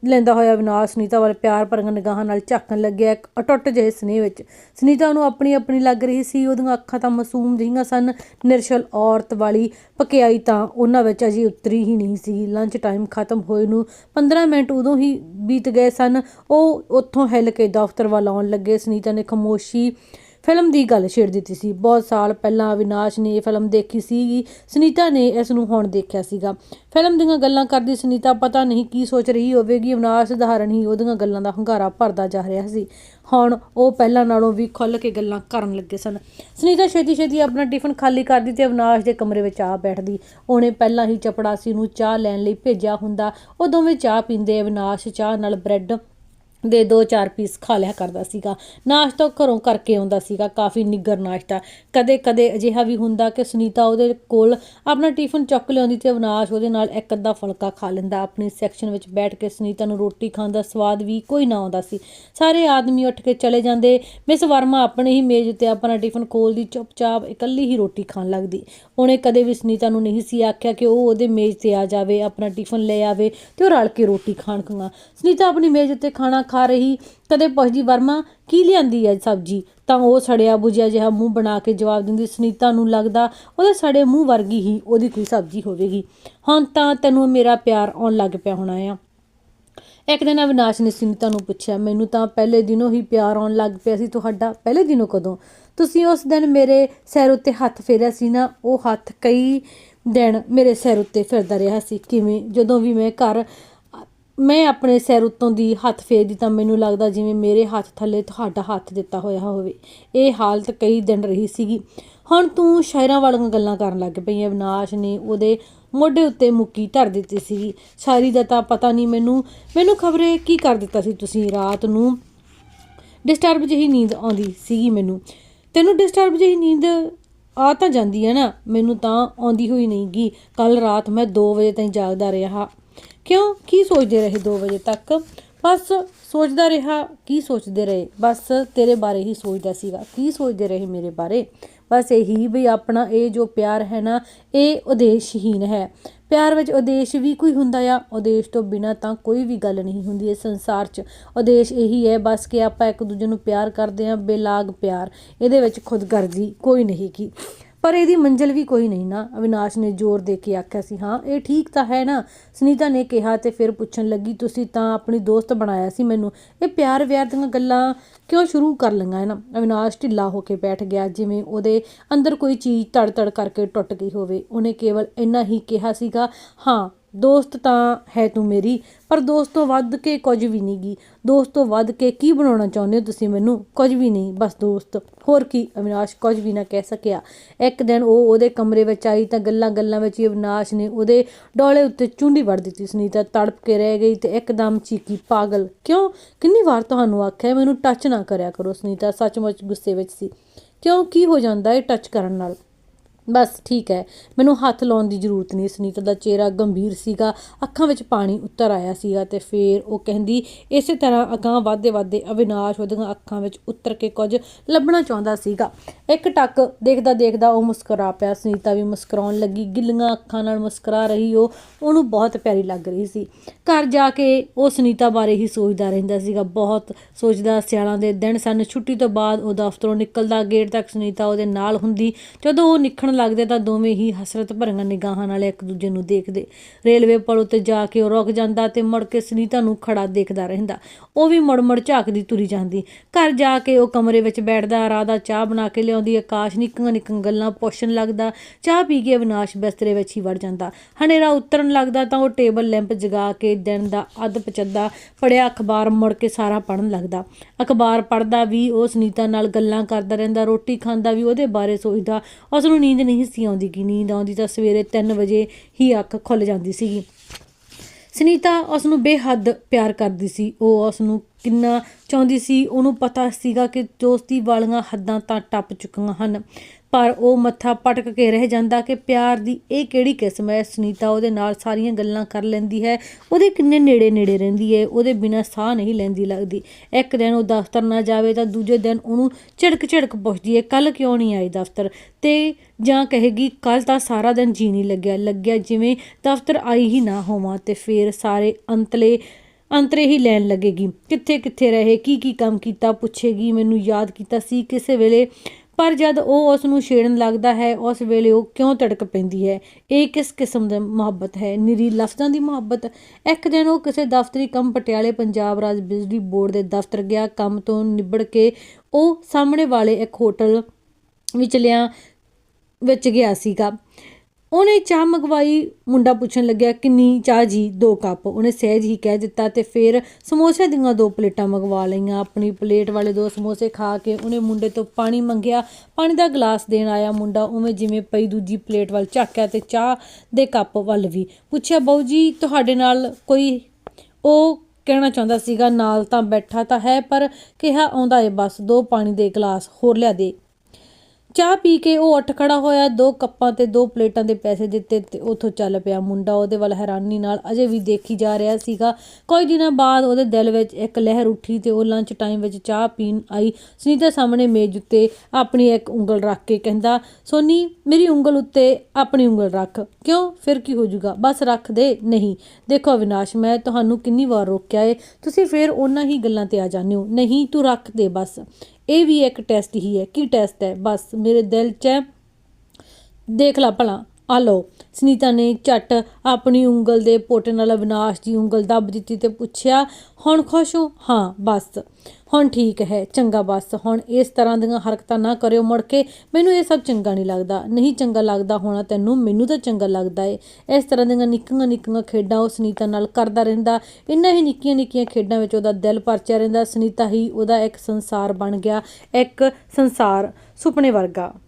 S1: ਲੈਂਦਾ ਹੋਇਆ ਵਿਨਾਸ਼ ਸੁਨੀਤਾ ਵੱਲ ਪਿਆਰ ਭਰੀਆਂ ਨਿਗਾਹਾਂ ਨਾਲ ਝਾਕਣ ਲੱਗਿਆ। ਇੱਕ ਅਟੁੱਟ ਜਿਹੇ ਸਨੇਹ ਵਿੱਚ ਸੁਨੀਤਾ ਨੂੰ ਆਪਣੀ ਆਪਣੀ ਲੱਗ ਰਹੀ ਸੀ। ਉਹਦੀਆਂ ਅੱਖਾਂ ਤਾਂ ਮਾਸੂਮ ਜਿਹੀਆਂ ਸਨ। ਨਿਰਸ਼ਲ ਔਰਤ ਵਾਲੀ ਪਕਿਆਈ ਤਾਂ ਉਹਨਾਂ ਵਿੱਚ ਅਜੇ ਉਤਰੀ ਹੀ ਨਹੀਂ ਸੀ। ਲੰਚ ਟਾਈਮ ਖਤਮ ਹੋਏ ਨੂੰ 15 ਮਿੰਟ ਉਦੋਂ ਹੀ ਬੀਤ ਗਏ ਸਨ। ਉਹ ਉੱਥੋਂ ਹਿੱਲ ਕੇ ਦਫ਼ਤਰ ਵੱਲ ਆਉਣ ਲੱਗੇ। ਸੁਨੀਤਾ ਨੇ ਖਾਮੋਸ਼ੀ ਫਿਲਮ ਦੀ ਗੱਲ ਛੇੜ ਦਿੱਤੀ ਸੀ। ਬਹੁਤ ਸਾਲ ਪਹਿਲਾਂ ਅਵਿਨਾਸ਼ ਨੇ ਇਹ ਫਿਲਮ ਦੇਖੀ ਸੀਗੀ। ਸੁਨੀਤਾ ਨੇ ਇਸ ਨੂੰ ਹੁਣ ਦੇਖਿਆ ਸੀਗਾ। ਫਿਲਮ ਦੀਆਂ ਗੱਲਾਂ ਕਰਦੀ ਸੁਨੀਤਾ ਪਤਾ ਨਹੀਂ ਕੀ ਸੋਚ ਰਹੀ ਹੋਵੇਗੀ। ਅਵਿਨਾਸ਼ ਸਧਾਰਨ ਹੀ ਉਹਦੀਆਂ ਗੱਲਾਂ ਦਾ ਹੰਗਾਰਾ ਭਰਦਾ ਜਾ ਰਿਹਾ ਸੀ। ਹੁਣ ਉਹ ਪਹਿਲਾਂ ਨਾਲੋਂ ਵੀ ਖੁੱਲ ਕੇ ਗੱਲਾਂ ਕਰਨ ਲੱਗੇ ਸਨ। ਸੁਨੀਤਾ ਛੇਤੀ ਛੇਤੀ ਆਪਣਾ ਟਿਫਨ ਖਾਲੀ ਕਰਦੀ ਤੇ ਅਵਿਨਾਸ਼ ਦੇ ਕਮਰੇ ਵਿੱਚ ਆ ਬੈਠਦੀ। ਉਹਨੇ ਪਹਿਲਾਂ ਹੀ ਚਪੜਾਸੀ ਨੂੰ ਚਾਹ ਲੈਣ ਲਈ ਭੇਜਿਆ ਹੁੰਦਾ। ਉਹ ਦੋਵੇਂ ਚਾਹ ਪੀਂਦੇ, ਅਵਿਨਾਸ਼ ਚਾਹ ਨਾਲ ਬ੍ਰੈਡ ਦੇ ਦੋ ਚਾਰ ਪੀਸ ਖਾ ਲਿਆ ਕਰਦਾ ਸੀਗਾ। ਨਾਸ਼ਤਾ ਉਹ ਘਰੋਂ ਕਰਕੇ ਆਉਂਦਾ ਸੀਗਾ, ਕਾਫੀ ਨਿੱਗਰ ਨਾਸ਼ਤਾ। ਕਦੇ ਕਦੇ ਅਜਿਹਾ ਵੀ ਹੁੰਦਾ ਕਿ ਸੁਨੀਤਾ ਉਹਦੇ ਕੋਲ ਆਪਣਾ ਟਿਫਨ ਚੁੱਕ ਲਿਆਉਂਦੀ ਤੇ ਅਵਨਾਸ਼ ਉਹਦੇ ਨਾਲ ਇੱਕ ਅੱਧਾ ਫੁਲਕਾ ਖਾ ਲੈਂਦਾ। ਆਪਣੀ ਸੈਕਸ਼ਨ ਵਿੱਚ ਬੈਠ ਕੇ ਸੁਨੀਤਾ ਨੂੰ ਰੋਟੀ ਖਾਣ ਦਾ ਸਵਾਦ ਵੀ ਕੋਈ ਨਾ ਆਉਂਦਾ ਸੀ। ਸਾਰੇ ਆਦਮੀ ਉੱਠ ਕੇ ਚਲੇ ਜਾਂਦੇ। ਮਿਸ ਵਰਮਾ ਆਪਣੇ ਹੀ ਮੇਜ਼ ਉੱਤੇ ਆਪਣਾ ਟਿਫਨ ਖੋਲਦੀ, ਚੁੱਪਚਾਪ ਇਕੱਲੀ ਹੀ ਰੋਟੀ ਖਾਣ ਲੱਗਦੀ। ਉਹਨੇ ਕਦੇ ਵੀ ਸੁਨੀਤਾ ਨੂੰ ਨਹੀਂ ਸੀ ਆਖਿਆ ਕਿ ਉਹ ਉਹਦੇ ਮੇਜ਼ ਤੇ ਆ ਜਾਵੇ, ਆਪਣਾ ਟਿਫਨ ਲੈ ਆਵੇ ਤੇ ਉਹ ਰਲ ਕੇ ਰੋਟੀ ਖਾਣ ਖਾਂ ਸੁਨੀਤਾ ਆਪਣੀ ਮੇਜ਼ ਉੱਤੇ ਖਾਣਾ ਖਾ ਰਹੀ, ਕਦੇ ਪੁੱਛਦੀ, ਵਰਮਾ, ਕੀ ਲਿਆਂਦੀ ਹੈ ਸਬਜੀ? ਤਾਂ ਉਹ ਸੜਿਆ ਬੁਝਿਆ ਜਿਹਾ ਮੂੰਹ ਬਣਾ ਕੇ ਜਵਾਬ ਦਿੰਦੀ, ਸੁਨੀਤਾ ਨੂੰ ਲੱਗਦਾ ਉਹਦੇ ਸੜੇ ਮੂੰਹ ਵਰਗੀ ਹੀ ਉਹਦੀ ਕੋਈ ਸਬਜੀ ਹੋਵੇਗੀ। ਹੁਣ ਤਾਂ ਤੈਨੂੰ ਮੇਰਾ ਪਿਆਰ ਆਉਣ ਲੱਗ ਪਿਆ ਹੋਣਾ ਆ। ਇੱਕ ਦਿਨ ਅਵਿਨਾਸ਼ ਨੇ ਸੁਨੀਤਾ ਨੂੰ ਪੁੱਛਿਆ, ਮੈਨੂੰ ਤਾਂ ਪਹਿਲੇ ਦਿਨੋਂ ਹੀ ਪਿਆਰ ਆਉਣ ਲੱਗ ਪਿਆ ਸੀ ਤੁਹਾਡਾ, ਪਹਿਲੇ ਦਿਨੋਂ ਕਦੋਂ? ਤੁਸੀਂ ਉਸ ਦਿਨ ਮੇਰੇ ਸਿਰ ਉੱਤੇ ਹੱਥ ਫੇਰਿਆ ਸੀ ਨਾ, ਉਹ ਹੱਥ ਕਈ ਦਿਨ ਮੇਰੇ ਸਿਰ ਉੱਤੇ ਫਿਰਦਾ ਰਿਹਾ ਸੀ। ਕਿਵੇਂ? ਜਦੋਂ ਵੀ ਮੈਂ ਘਰ ਮੈਂ ਆਪਣੇ ਸਿਰ ਉੱਤੋਂ ਦੀ ਹੱਥ ਫੇਰਦੀ ਤਾਂ ਮੈਨੂੰ ਲੱਗਦਾ ਜਿਵੇਂ ਮੇਰੇ ਹੱਥ ਥੱਲੇ ਤੁਹਾਡਾ ਹੱਥ ਦਿੱਤਾ ਹੋਇਆ ਹੋਵੇ। ਇਹ ਹਾਲਤ ਕਈ ਦਿਨ ਰਹੀ ਸੀਗੀ। ਹੁਣ ਤੂੰ ਸ਼ਾਇਰਾਂ ਵਾਲੀਆਂ ਗੱਲਾਂ ਕਰਨ ਲੱਗ ਪਈ ਅਵਿਨਾਸ਼ ਨੇ ਉਹਦੇ ਮੋਢੇ ਉੱਤੇ ਮੁੱਕੀ ਧਰ ਦਿੱਤੀ ਸੀਗੀ। ਸ਼ਾਇਰੀ ਦਾ ਤਾਂ ਪਤਾ ਨਹੀਂ ਮੈਨੂੰ ਮੈਨੂੰ ਖਬਰੇ ਕੀ ਕਰ ਦਿੱਤਾ ਸੀ ਤੁਸੀਂ? ਰਾਤ ਨੂੰ ਡਿਸਟਰਬ ਜਿਹੀ ਨੀਂਦ ਆਉਂਦੀ ਸੀਗੀ ਮੈਨੂੰ। ਤੈਨੂੰ ਡਿਸਟਰਬ ਜਿਹੀ ਨੀਂਦ ਆ ਤਾਂ ਜਾਂਦੀ ਹੈ ਨਾ। ਮੈਨੂੰ ਤਾਂ ਆਉਂਦੀ ਹੋਈ ਨਹੀਂਗੀ। ਕੱਲ ਰਾਤ ਮੈਂ 2 ਵਜੇ ਤਾਈਂ ਜਾਗਦਾ ਰਿਹਾ। ਕਿਉਂ? ਕੀ ਸੋਚਦੇ ਰਹੇ 2 ਵਜੇ ਤੱਕ? ਬਸ ਸੋਚਦਾ ਰਿਹਾ, ਕੀ ਸੋਚਦੇ ਰਹੇ? ਬਸ ਤੇਰੇ ਬਾਰੇ ਹੀ ਸੋਚਦਾ ਸੀਗਾ। ਕੀ ਸੋਚਦੇ ਰਹੇ ਮੇਰੇ ਬਾਰੇ? ਬਸ ਇਹੀ ਵੀ ਆਪਣਾ ਇਹ ਜੋ ਪਿਆਰ ਹੈ ਨਾ, ਇਹ ਉਦੇਸ਼ਹੀਨ ਹੈ। ਪਿਆਰ ਵਿੱਚ ਉਦੇਸ਼ ਵੀ ਕੋਈ ਹੁੰਦਾ ਆ। ਉਦੇਸ਼ ਤੋਂ ਬਿਨਾ ਤਾਂ ਕੋਈ ਵੀ ਗੱਲ ਨਹੀਂ ਹੁੰਦੀ ਇਸ ਸੰਸਾਰ 'ਚ। ਉਦੇਸ਼ ਇਹੀ ਹੈ ਬਸ ਕਿ ਆਪਾਂ ਇੱਕ ਦੂਜੇ ਨੂੰ ਪਿਆਰ ਕਰਦੇ ਹਾਂ, ਬੇਲਾਗ ਪਿਆਰ। ਇਹਦੇ ਵਿੱਚ ਖੁਦਗਰਜ਼ੀ ਕੋਈ ਨਹੀਂ ਕੀ ਪਰ ਇਹਦੀ ਮੰਜ਼ਿਲ ਵੀ ਕੋਈ ਨਹੀਂ ਨਾ। ਅਵਿਨਾਸ਼ ਨੇ ਜ਼ੋਰ ਦੇ ਕੇ ਆਖਿਆ ਸੀ, ਹਾਂ, ਇਹ ਠੀਕ ਤਾਂ ਹੈ ਨਾ? ਸੁਨੀਤਾ ਨੇ ਕਿਹਾ ਤੇ ਫਿਰ ਪੁੱਛਣ ਲੱਗੀ, ਤੁਸੀਂ ਤਾਂ ਆਪਣੀ ਦੋਸਤ ਬਣਾਇਆ ਸੀ ਮੈਨੂੰ। ਇਹ ਪਿਆਰ ਵਿਆਰ ਦੀਆਂ ਗੱਲਾਂ ਕਿਉਂ ਸ਼ੁਰੂ ਕਰ ਲਈਆਂ ਹੈ ਨਾ ਅਵਿਨਾਸ਼ ਢਿੱਲਾ ਹੋ ਕੇ ਬੈਠ ਗਿਆ, ਜਿਵੇਂ ਉਹਦੇ ਅੰਦਰ ਕੋਈ ਚੀਜ਼ ਤੜ ਧੜ ਕਰਕੇ ਟੁੱਟ ਗਈ ਹੋਵੇ। ਉਹਨੇ ਕੇਵਲ ਇੰਨਾ ਹੀ ਕਿਹਾ ਸੀਗਾ, ਹਾਂ ਦੋਸਤ ਤਾਂ ਹੈ ਤੂੰ ਮੇਰੀ, ਪਰ ਦੋਸਤ ਤੋਂ ਵੱਧ ਕੇ ਕੁਝ ਵੀ ਨਹੀਂਗੀ ਦੋਸਤ ਤੋਂ ਵੱਧ ਕੇ ਕੀ ਬਣਾਉਣਾ ਚਾਹੁੰਦੇ ਹੋ ਤੁਸੀਂ ਮੈਨੂੰ? ਕੁਝ ਵੀ ਨਹੀਂ ਬਸ ਦੋਸਤ। ਹੋਰ ਕੀ, ਅਵਿਨਾਸ਼ ਕੁਝ ਵੀ ਨਾ ਕਹਿ ਸਕਿਆ। ਇੱਕ ਦਿਨ ਉਹ ਉਹਦੇ ਕਮਰੇ ਵਿੱਚ ਆਈ ਤਾਂ ਗੱਲਾਂ ਗੱਲਾਂ ਵਿੱਚ ਹੀ ਅਵਿਨਾਸ਼ ਨੇ ਉਹਦੇ ਡੋਲੇ ਉੱਤੇ ਚੁੰਡੀ ਵੜ ਦਿੱਤੀ ਸੁਨੀਤਾ ਤੜਪ ਕੇ ਰਹਿ ਗਈ ਤੇ ਇੱਕਦਮ ਚੀਕੀ, ਪਾਗਲ, ਕਿਉਂ? ਕਿੰਨੀ ਵਾਰ ਤੁਹਾਨੂੰ ਆਖਿਆ ਮੈਨੂੰ ਟੱਚ ਨਾ ਕਰਿਆ ਕਰੋ। ਸੁਨੀਤਾ ਸੱਚਮੁੱਚ ਗੁੱਸੇ ਵਿੱਚ ਸੀ। ਕਿਉਂ? ਕੀ ਹੋ ਜਾਂਦਾ ਹੈ ਟੱਚ ਕਰਨ ਨਾਲ? ਬਸ ਠੀਕ ਹੈ। ਮੈਨੂੰ ਹੱਥ ਲਾਉਣ ਦੀ ਜ਼ਰੂਰਤ ਨਹੀਂ ਸੁਨੀਤਾ ਦਾ ਚਿਹਰਾ ਗੰਭੀਰ ਸੀਗਾ, ਅੱਖਾਂ ਵਿੱਚ ਪਾਣੀ ਉੱਤਰ ਆਇਆ ਸੀਗਾ ਤੇ ਫਿਰ ਉਹ ਕਹਿੰਦੀ, ਇਸੇ ਤਰ੍ਹਾਂ ਅਗਾਂਹ ਵਾਧੇ ਵਾਧੇ ਅਵਿਨਾਸ਼ ਉਹਦੀਆਂ ਅੱਖਾਂ ਵਿੱਚ ਉਤਰ ਕੇ ਕੁਝ ਲੱਭਣਾ ਚਾਹੁੰਦਾ ਸੀਗਾ। ਇੱਕ ਟੱਕ ਦੇਖਦਾ ਦੇਖਦਾ ਉਹ ਮੁਸਕਰਾ ਪਿਆ, ਸੁਨੀਤਾ ਵੀ ਮੁਸਕਰਾਉਣ ਲੱਗੀ, ਗਿੱਲੀਆਂ ਅੱਖਾਂ ਨਾਲ ਮੁਸਕਰਾ ਰਹੀ ਉਹ, ਉਹਨੂੰ ਬਹੁਤ ਪਿਆਰੀ ਲੱਗ ਰਹੀ ਸੀ। ਘਰ ਜਾ ਕੇ ਉਹ ਸੁਨੀਤਾ ਬਾਰੇ ਹੀ ਸੋਚਦਾ ਰਹਿੰਦਾ ਸੀਗਾ, ਬਹੁਤ ਸੋਚਦਾ ਸਿਆਲਾਂ ਦੇ ਦਿਨ ਸਨ, ਛੁੱਟੀ ਤੋਂ ਬਾਅਦ ਉਹ ਦਫ਼ਤਰੋਂ ਨਿਕਲਦਾ, ਗੇਟ ਤੱਕ ਸੁਨੀਤਾ ਉਹਦੇ ਨਾਲ ਹੁੰਦੀ, ਜਦੋਂ ਉਹ ਨਿਕਲਣ ਲੱਗਦੇ ਤਾਂ ਦੋਵੇਂ ਹੀ ਹਸਰਤ ਭਰੀਆਂ ਨਿਗਾਹਾਂ ਨਾਲ ਇੱਕ ਦੂਜੇ ਨੂੰ ਦੇਖਦੇ। ਰੇਲਵੇ ਪੁਲ ਉੱਤੇ ਜਾ ਕੇ ਉਹ ਰੁਕ ਜਾਂਦਾ ਤੇ ਮੁੜ ਕੇ ਸੁਨੀਤਾ ਨੂੰ ਖੜਾ ਦੇਖਦਾ ਰਹਿੰਦਾ। ਉਹ ਵੀ ਮੁੜ ਝਾਕਦੀ ਤੁਰੀ ਜਾਂਦੀ। ਘਰ ਜਾ ਕੇ ਉਹ ਕਮਰੇ ਵਿੱਚ ਬੈਠਦਾ ਰਾਧਾ ਚਾਹ ਬਣਾ ਕੇ ਲਿਆਉਂਦੀ, ਆਕਾਸ਼ ਨਿੱਕੀਆਂ ਨਿੱਕੀਆਂ ਗੱਲਾਂ ਪੁੱਛਣ ਲੱਗਦਾ। ਚਾਹ ਪੀ ਕੇ ਅਵਿਨਾਸ਼ ਬਿਸਤਰੇ ਵਿੱਚ ਹੀ ਵੜ ਜਾਂਦਾ। ਹਨੇਰਾ ਉਤਰਨ ਲੱਗਦਾ ਤਾਂ ਉਹ ਟੇਬਲ ਲੈਂਪ ਜਗਾ ਕੇ ਦਿਨ ਦਾ ਅੱਧ ਪਚੱਦਾ ਪੜਿਆ ਅਖਬਾਰ ਮੁੜ ਕੇ ਸਾਰਾ ਪੜਨ ਲੱਗਦਾ। ਅਖਬਾਰ ਪੜਦਾ ਵੀ ਉਹ ਸੁਨੀਤਾ ਨਾਲ ਗੱਲਾਂ ਕਰਦਾ ਰਹਿੰਦਾ, ਰੋਟੀ ਖਾਂਦਾ ਵੀ ਉਹਦੇ ਬਾਰੇ ਸੋਚਦਾ। ਉਸ ਨੂੰ ਨੀਂਦ ਨਹੀਂ ਸੀ ਆਉਂਦੀ ਕਿ ਨੀਂਦ ਆਉਂਦੀ ਤਾਂ ਸਵੇਰੇ 3 ਵਜੇ ਹੀ ਅੱਖ ਖੁੱਲ ਜਾਂਦੀ ਸੀਗੀ। ਸੁਨੀਤਾ ਉਸ ਨੂੰ ਬੇਹੱਦ ਪਿਆਰ ਕਰਦੀ ਸੀ। ਉਹ ਉਸ ਨੂੰ ਕਿੰਨਾ ਚਾਹੁੰਦੀ ਸੀ, ਉਹਨੂੰ ਪਤਾ ਸੀਗਾ ਕਿ ਦੋਸਤੀ ਵਾਲੀਆਂ ਹੱਦਾਂ ਤਾਂ ਟੱਪ ਚੁੱਕੀਆਂ ਹਨ। ਪਰ ਉਹ ਮੱਥਾ ਪਟਕ ਕੇ ਰਹਿ ਜਾਂਦਾ ਕਿ ਪਿਆਰ ਦੀ ਇਹ ਕਿਹੜੀ ਕਿਸਮ ਹੈ? ਸੁਨੀਤਾ ਉਹਦੇ ਨਾਲ ਸਾਰੀਆਂ ਗੱਲਾਂ ਕਰ ਲੈਂਦੀ ਹੈ। ਉਹਦੇ ਕਿੰਨੇ ਨੇੜੇ ਨੇੜੇ ਰਹਿੰਦੀ ਹੈ, ਉਹਦੇ ਬਿਨਾਂ ਸਾਹ ਨਹੀਂ ਲੈਂਦੀ ਲੱਗਦੀ। ਇੱਕ ਦਿਨ ਉਹ ਦਫ਼ਤਰ ਨਾ ਜਾਵੇ ਤਾਂ ਦੂਜੇ ਦਿਨ ਉਹਨੂੰ ਝਿੜਕ ਝਿੜਕ ਪੁੱਛਦੀ ਹੈ ਕੱਲ ਕਿਉਂ ਨਹੀਂ ਆਈ ਦਫ਼ਤਰ? ਤੇ ਜਾਂ ਕਹੇਗੀ ਕੱਲ ਤਾਂ ਸਾਰਾ ਦਿਨ ਜੀ ਨਹੀਂ ਲੱਗਿਆ। ਲੱਗਿਆ ਜਿਵੇਂ ਦਫ਼ਤਰ ਆਈ ਹੀ ਨਾ ਹੋਵਾਂ ਤੇ ਫਿਰ ਸਾਰੇ ਅੰਤਲੇ, ਅੰਤਰੇ ਹੀ ਲੈਣ ਲੱਗੇਗੀ। ਕਿੱਥੇ ਕਿੱਥੇ ਰਹੇ? ਕੀ ਕੀ ਕੰਮ ਕੀਤਾ? ਪੁੱਛੇਗੀ। ਮੈਨੂੰ ਯਾਦ ਕੀਤਾ ਸੀ, ਕਿਸੇ ਵੇਲੇ ਪਰ ਜਦ ਉਹ ਉਸ ਨੂੰ ਛੇੜਨ ਲੱਗਦਾ ਹੈ, ਉਸ ਵੇਲੇ ਉਹ ਕਿਉਂ ਤੜਕ ਪੈਂਦੀ ਹੈ? ਇਹ ਕਿਸ ਕਿਸਮ ਦੀ ਮੁਹੱਬਤ ਹੈ? ਨਿਰੀ ਲਫ਼ਜ਼ਾਂ ਦੀ ਮੁਹੱਬਤ? ਇੱਕ ਦਿਨ ਉਹ ਕਿਸੇ ਦਫ਼ਤਰੀ ਕੰਮ ਪਟਿਆਲੇ ਪੰਜਾਬ ਰਾਜ ਬਿਜਲੀ ਬੋਰਡ ਦੇ ਦਫ਼ਤਰ ਗਿਆ, ਕੰਮ ਤੋਂ ਨਿਬੜ ਕੇ ਉਹ ਸਾਹਮਣੇ ਵਾਲੇ ਇੱਕ ਹੋਟਲ ਵਿਚਲਿਆਂ ਵਿੱਚ ਗਿਆ ਸੀਗਾ। ਉਹਨੇ ਚਾਹ ਮੰਗਵਾਈ, ਮੁੰਡਾ ਪੁੱਛਣ ਲੱਗਿਆ, ਕਿੰਨੀ ਚਾਹ ਜੀ? ਦੋ ਕੱਪ। ਉਹਨੇ ਸਹਿਜ ਹੀ ਕਹਿ ਦਿੱਤਾ ਤੇ ਫਿਰ ਸਮੋਸੇ ਦੀਆਂ ਦੋ ਪਲੇਟਾਂ ਮੰਗਵਾ ਲਈਆਂ। ਆਪਣੀ ਪਲੇਟ ਵਾਲੇ ਦੋ ਸਮੋਸੇ ਖਾ ਕੇ ਉਹਨੇ ਮੁੰਡੇ ਤੋਂ ਪਾਣੀ ਮੰਗਿਆ। ਪਾਣੀ ਦਾ ਗਲਾਸ ਦੇਣ ਆਇਆ ਮੁੰਡਾ, ਉਵੇਂ ਜਿਵੇਂ ਪਈ ਦੂਜੀ ਪਲੇਟ ਵੱਲ ਝਾਕਿਆ ਤੇ ਚਾਹ ਦੇ ਕੱਪ ਵੱਲ ਵੀ। ਪੁੱਛਿਆ ਬਾਊ ਜੀ, ਤੁਹਾਡੇ ਨਾਲ ਕੋਈ ਉਹ ਕਹਿਣਾ ਚਾਹੁੰਦਾ ਸੀਗਾ, ਨਾਲ ਤਾਂ ਬੈਠਾ ਤਾਂ ਹੈ, ਪਰ ਕਿਹਾ ਆਉਂਦਾ ਏ, ਬਸ ਦੋ ਪਾਣੀ ਦੇ ਗਲਾਸ ਹੋਰ ਲਿਆ ਦੇ। ਚਾਹ ਪੀ ਕੇ ਉਹ ਉੱਠ ਖੜਾ ਹੋਇਆ, ਦੋ ਕੱਪਾਂ ਤੇ ਦੋ ਪਲੇਟਾਂ ਦੇ ਪੈਸੇ ਦਿੱਤੇ ਤੇ ਉਥੋਂ ਚੱਲ ਪਿਆ ਮੁੰਡਾ। ਉਹਦੇ ਵੱਲ ਹੈਰਾਨੀ ਨਾਲ ਅਜੇ ਵੀ ਦੇਖੀ ਜਾ ਰਿਹਾ ਸੀਗਾ। ਕੁਝ ਦਿਨਾਂ ਬਾਅਦ ਉਹਦੇ ਦਿਲ ਵਿੱਚ ਇੱਕ ਲਹਿਰ ਉੱਠੀ ਤੇ ਉਹ ਲੰਚ ਟਾਈਮ ਵਿੱਚ ਚਾਹ ਪੀਣ ਆਈ। ਸੁਨੀਤਾ ਸਾਹਮਣੇ ਮੇਜ਼ ਉੱਤੇ ਆਪਣੀ ਇੱਕ ਉਂਗਲ ਰੱਖ ਕੇ ਕਹਿੰਦਾ, ਸੋਨੀ, ਮੇਰੀ ਉਂਗਲ ਉੱਤੇ ਆਪਣੀ ਉਂਗਲ ਰੱਖ। ਕਿਉਂ? ਫਿਰ ਕੀ ਹੋ ਜਾਊਗਾ ਬਸ ਰੱਖ ਦੇ। ਨਹੀਂ। ਦੇਖੋ ਅਵਿਨਾਸ਼, ਮੈਂ ਤੁਹਾਨੂੰ ਕਿੰਨੀ ਵਾਰ ਰੋਕਿਆ ਏ। ਤੁਸੀਂ ਫਿਰ ਉਹਨਾਂ ਹੀ ਗੱਲਾਂ ਤੇ ਆ ਜਾਂਦੇ ਹੋ। ਨਹੀਂ, ਤੂੰ ਰੱਖ ਦੇ ਬਸ। ਇਹ ਵੀ ਇੱਕ ਟੈਸਟ ਹੀ ਹੈ, ਕੀ ਟੈਸਟ ਹੈ? ਬਸ, ਮੇਰੇ ਦਿਲ 'ਚ ਦੇਖ ਲਾ ਭਲਾ, ਆ ਲਓ, ਸੁਨੀਤਾ ਨੇ ਝੱਟ ਆਪਣੀ ਉਂਗਲ ਦੇ ਪੋਟੇ ਨਾਲ ਅਵਿਨਾਸ਼ ਦੀ ਉਂਗਲ ਦੱਬ ਦਿੱਤੀ ਤੇ ਪੁੱਛਿਆ, ਹੁਣ ਖੁਸ਼ ਹੋ? ਹਾਂ, ਬਸ। ਹੁਣ ਠੀਕ ਹੈ, ਚੰਗਾ ਬਸ। ਹੁਣ ਇਸ ਤਰ੍ਹਾਂ ਦੀਆਂ ਹਰਕਤਾਂ ਨਾ ਕਰਿਓ ਮੁੜ ਕੇ। ਮੈਨੂੰ ਇਹ ਸਭ ਚੰਗਾ ਨਹੀਂ ਲੱਗਦਾ। ਨਹੀਂ ਚੰਗਾ ਲੱਗਦਾ ਹੋਣਾ ਤੈਨੂੰ, ਮੈਨੂੰ ਤਾਂ ਚੰਗਾ ਲੱਗਦਾ ਏ। ਇਸ ਤਰ੍ਹਾਂ ਦੀਆਂ ਨਿੱਕੀਆਂ ਨਿੱਕੀਆਂ ਖੇਡਾਂ ਉਹ ਸੁਨੀਤਾ ਨਾਲ ਕਰਦਾ ਰਹਿੰਦਾ। ਇੰਨਾ ਹੀ ਨਿੱਕੀਆਂ ਨਿੱਕੀਆਂ ਖੇਡਾਂ ਵਿੱਚ ਉਹਦਾ ਦਿਲ ਪਰਚਿਆ ਰਹਿੰਦਾ। ਸੁਨੀਤਾ ਹੀ ਉਹਦਾ ਇੱਕ ਸੰਸਾਰ ਬਣ ਗਿਆ। ਇੱਕ ਸੰਸਾਰ ਸੁਪਨੇ ਵਰਗਾ।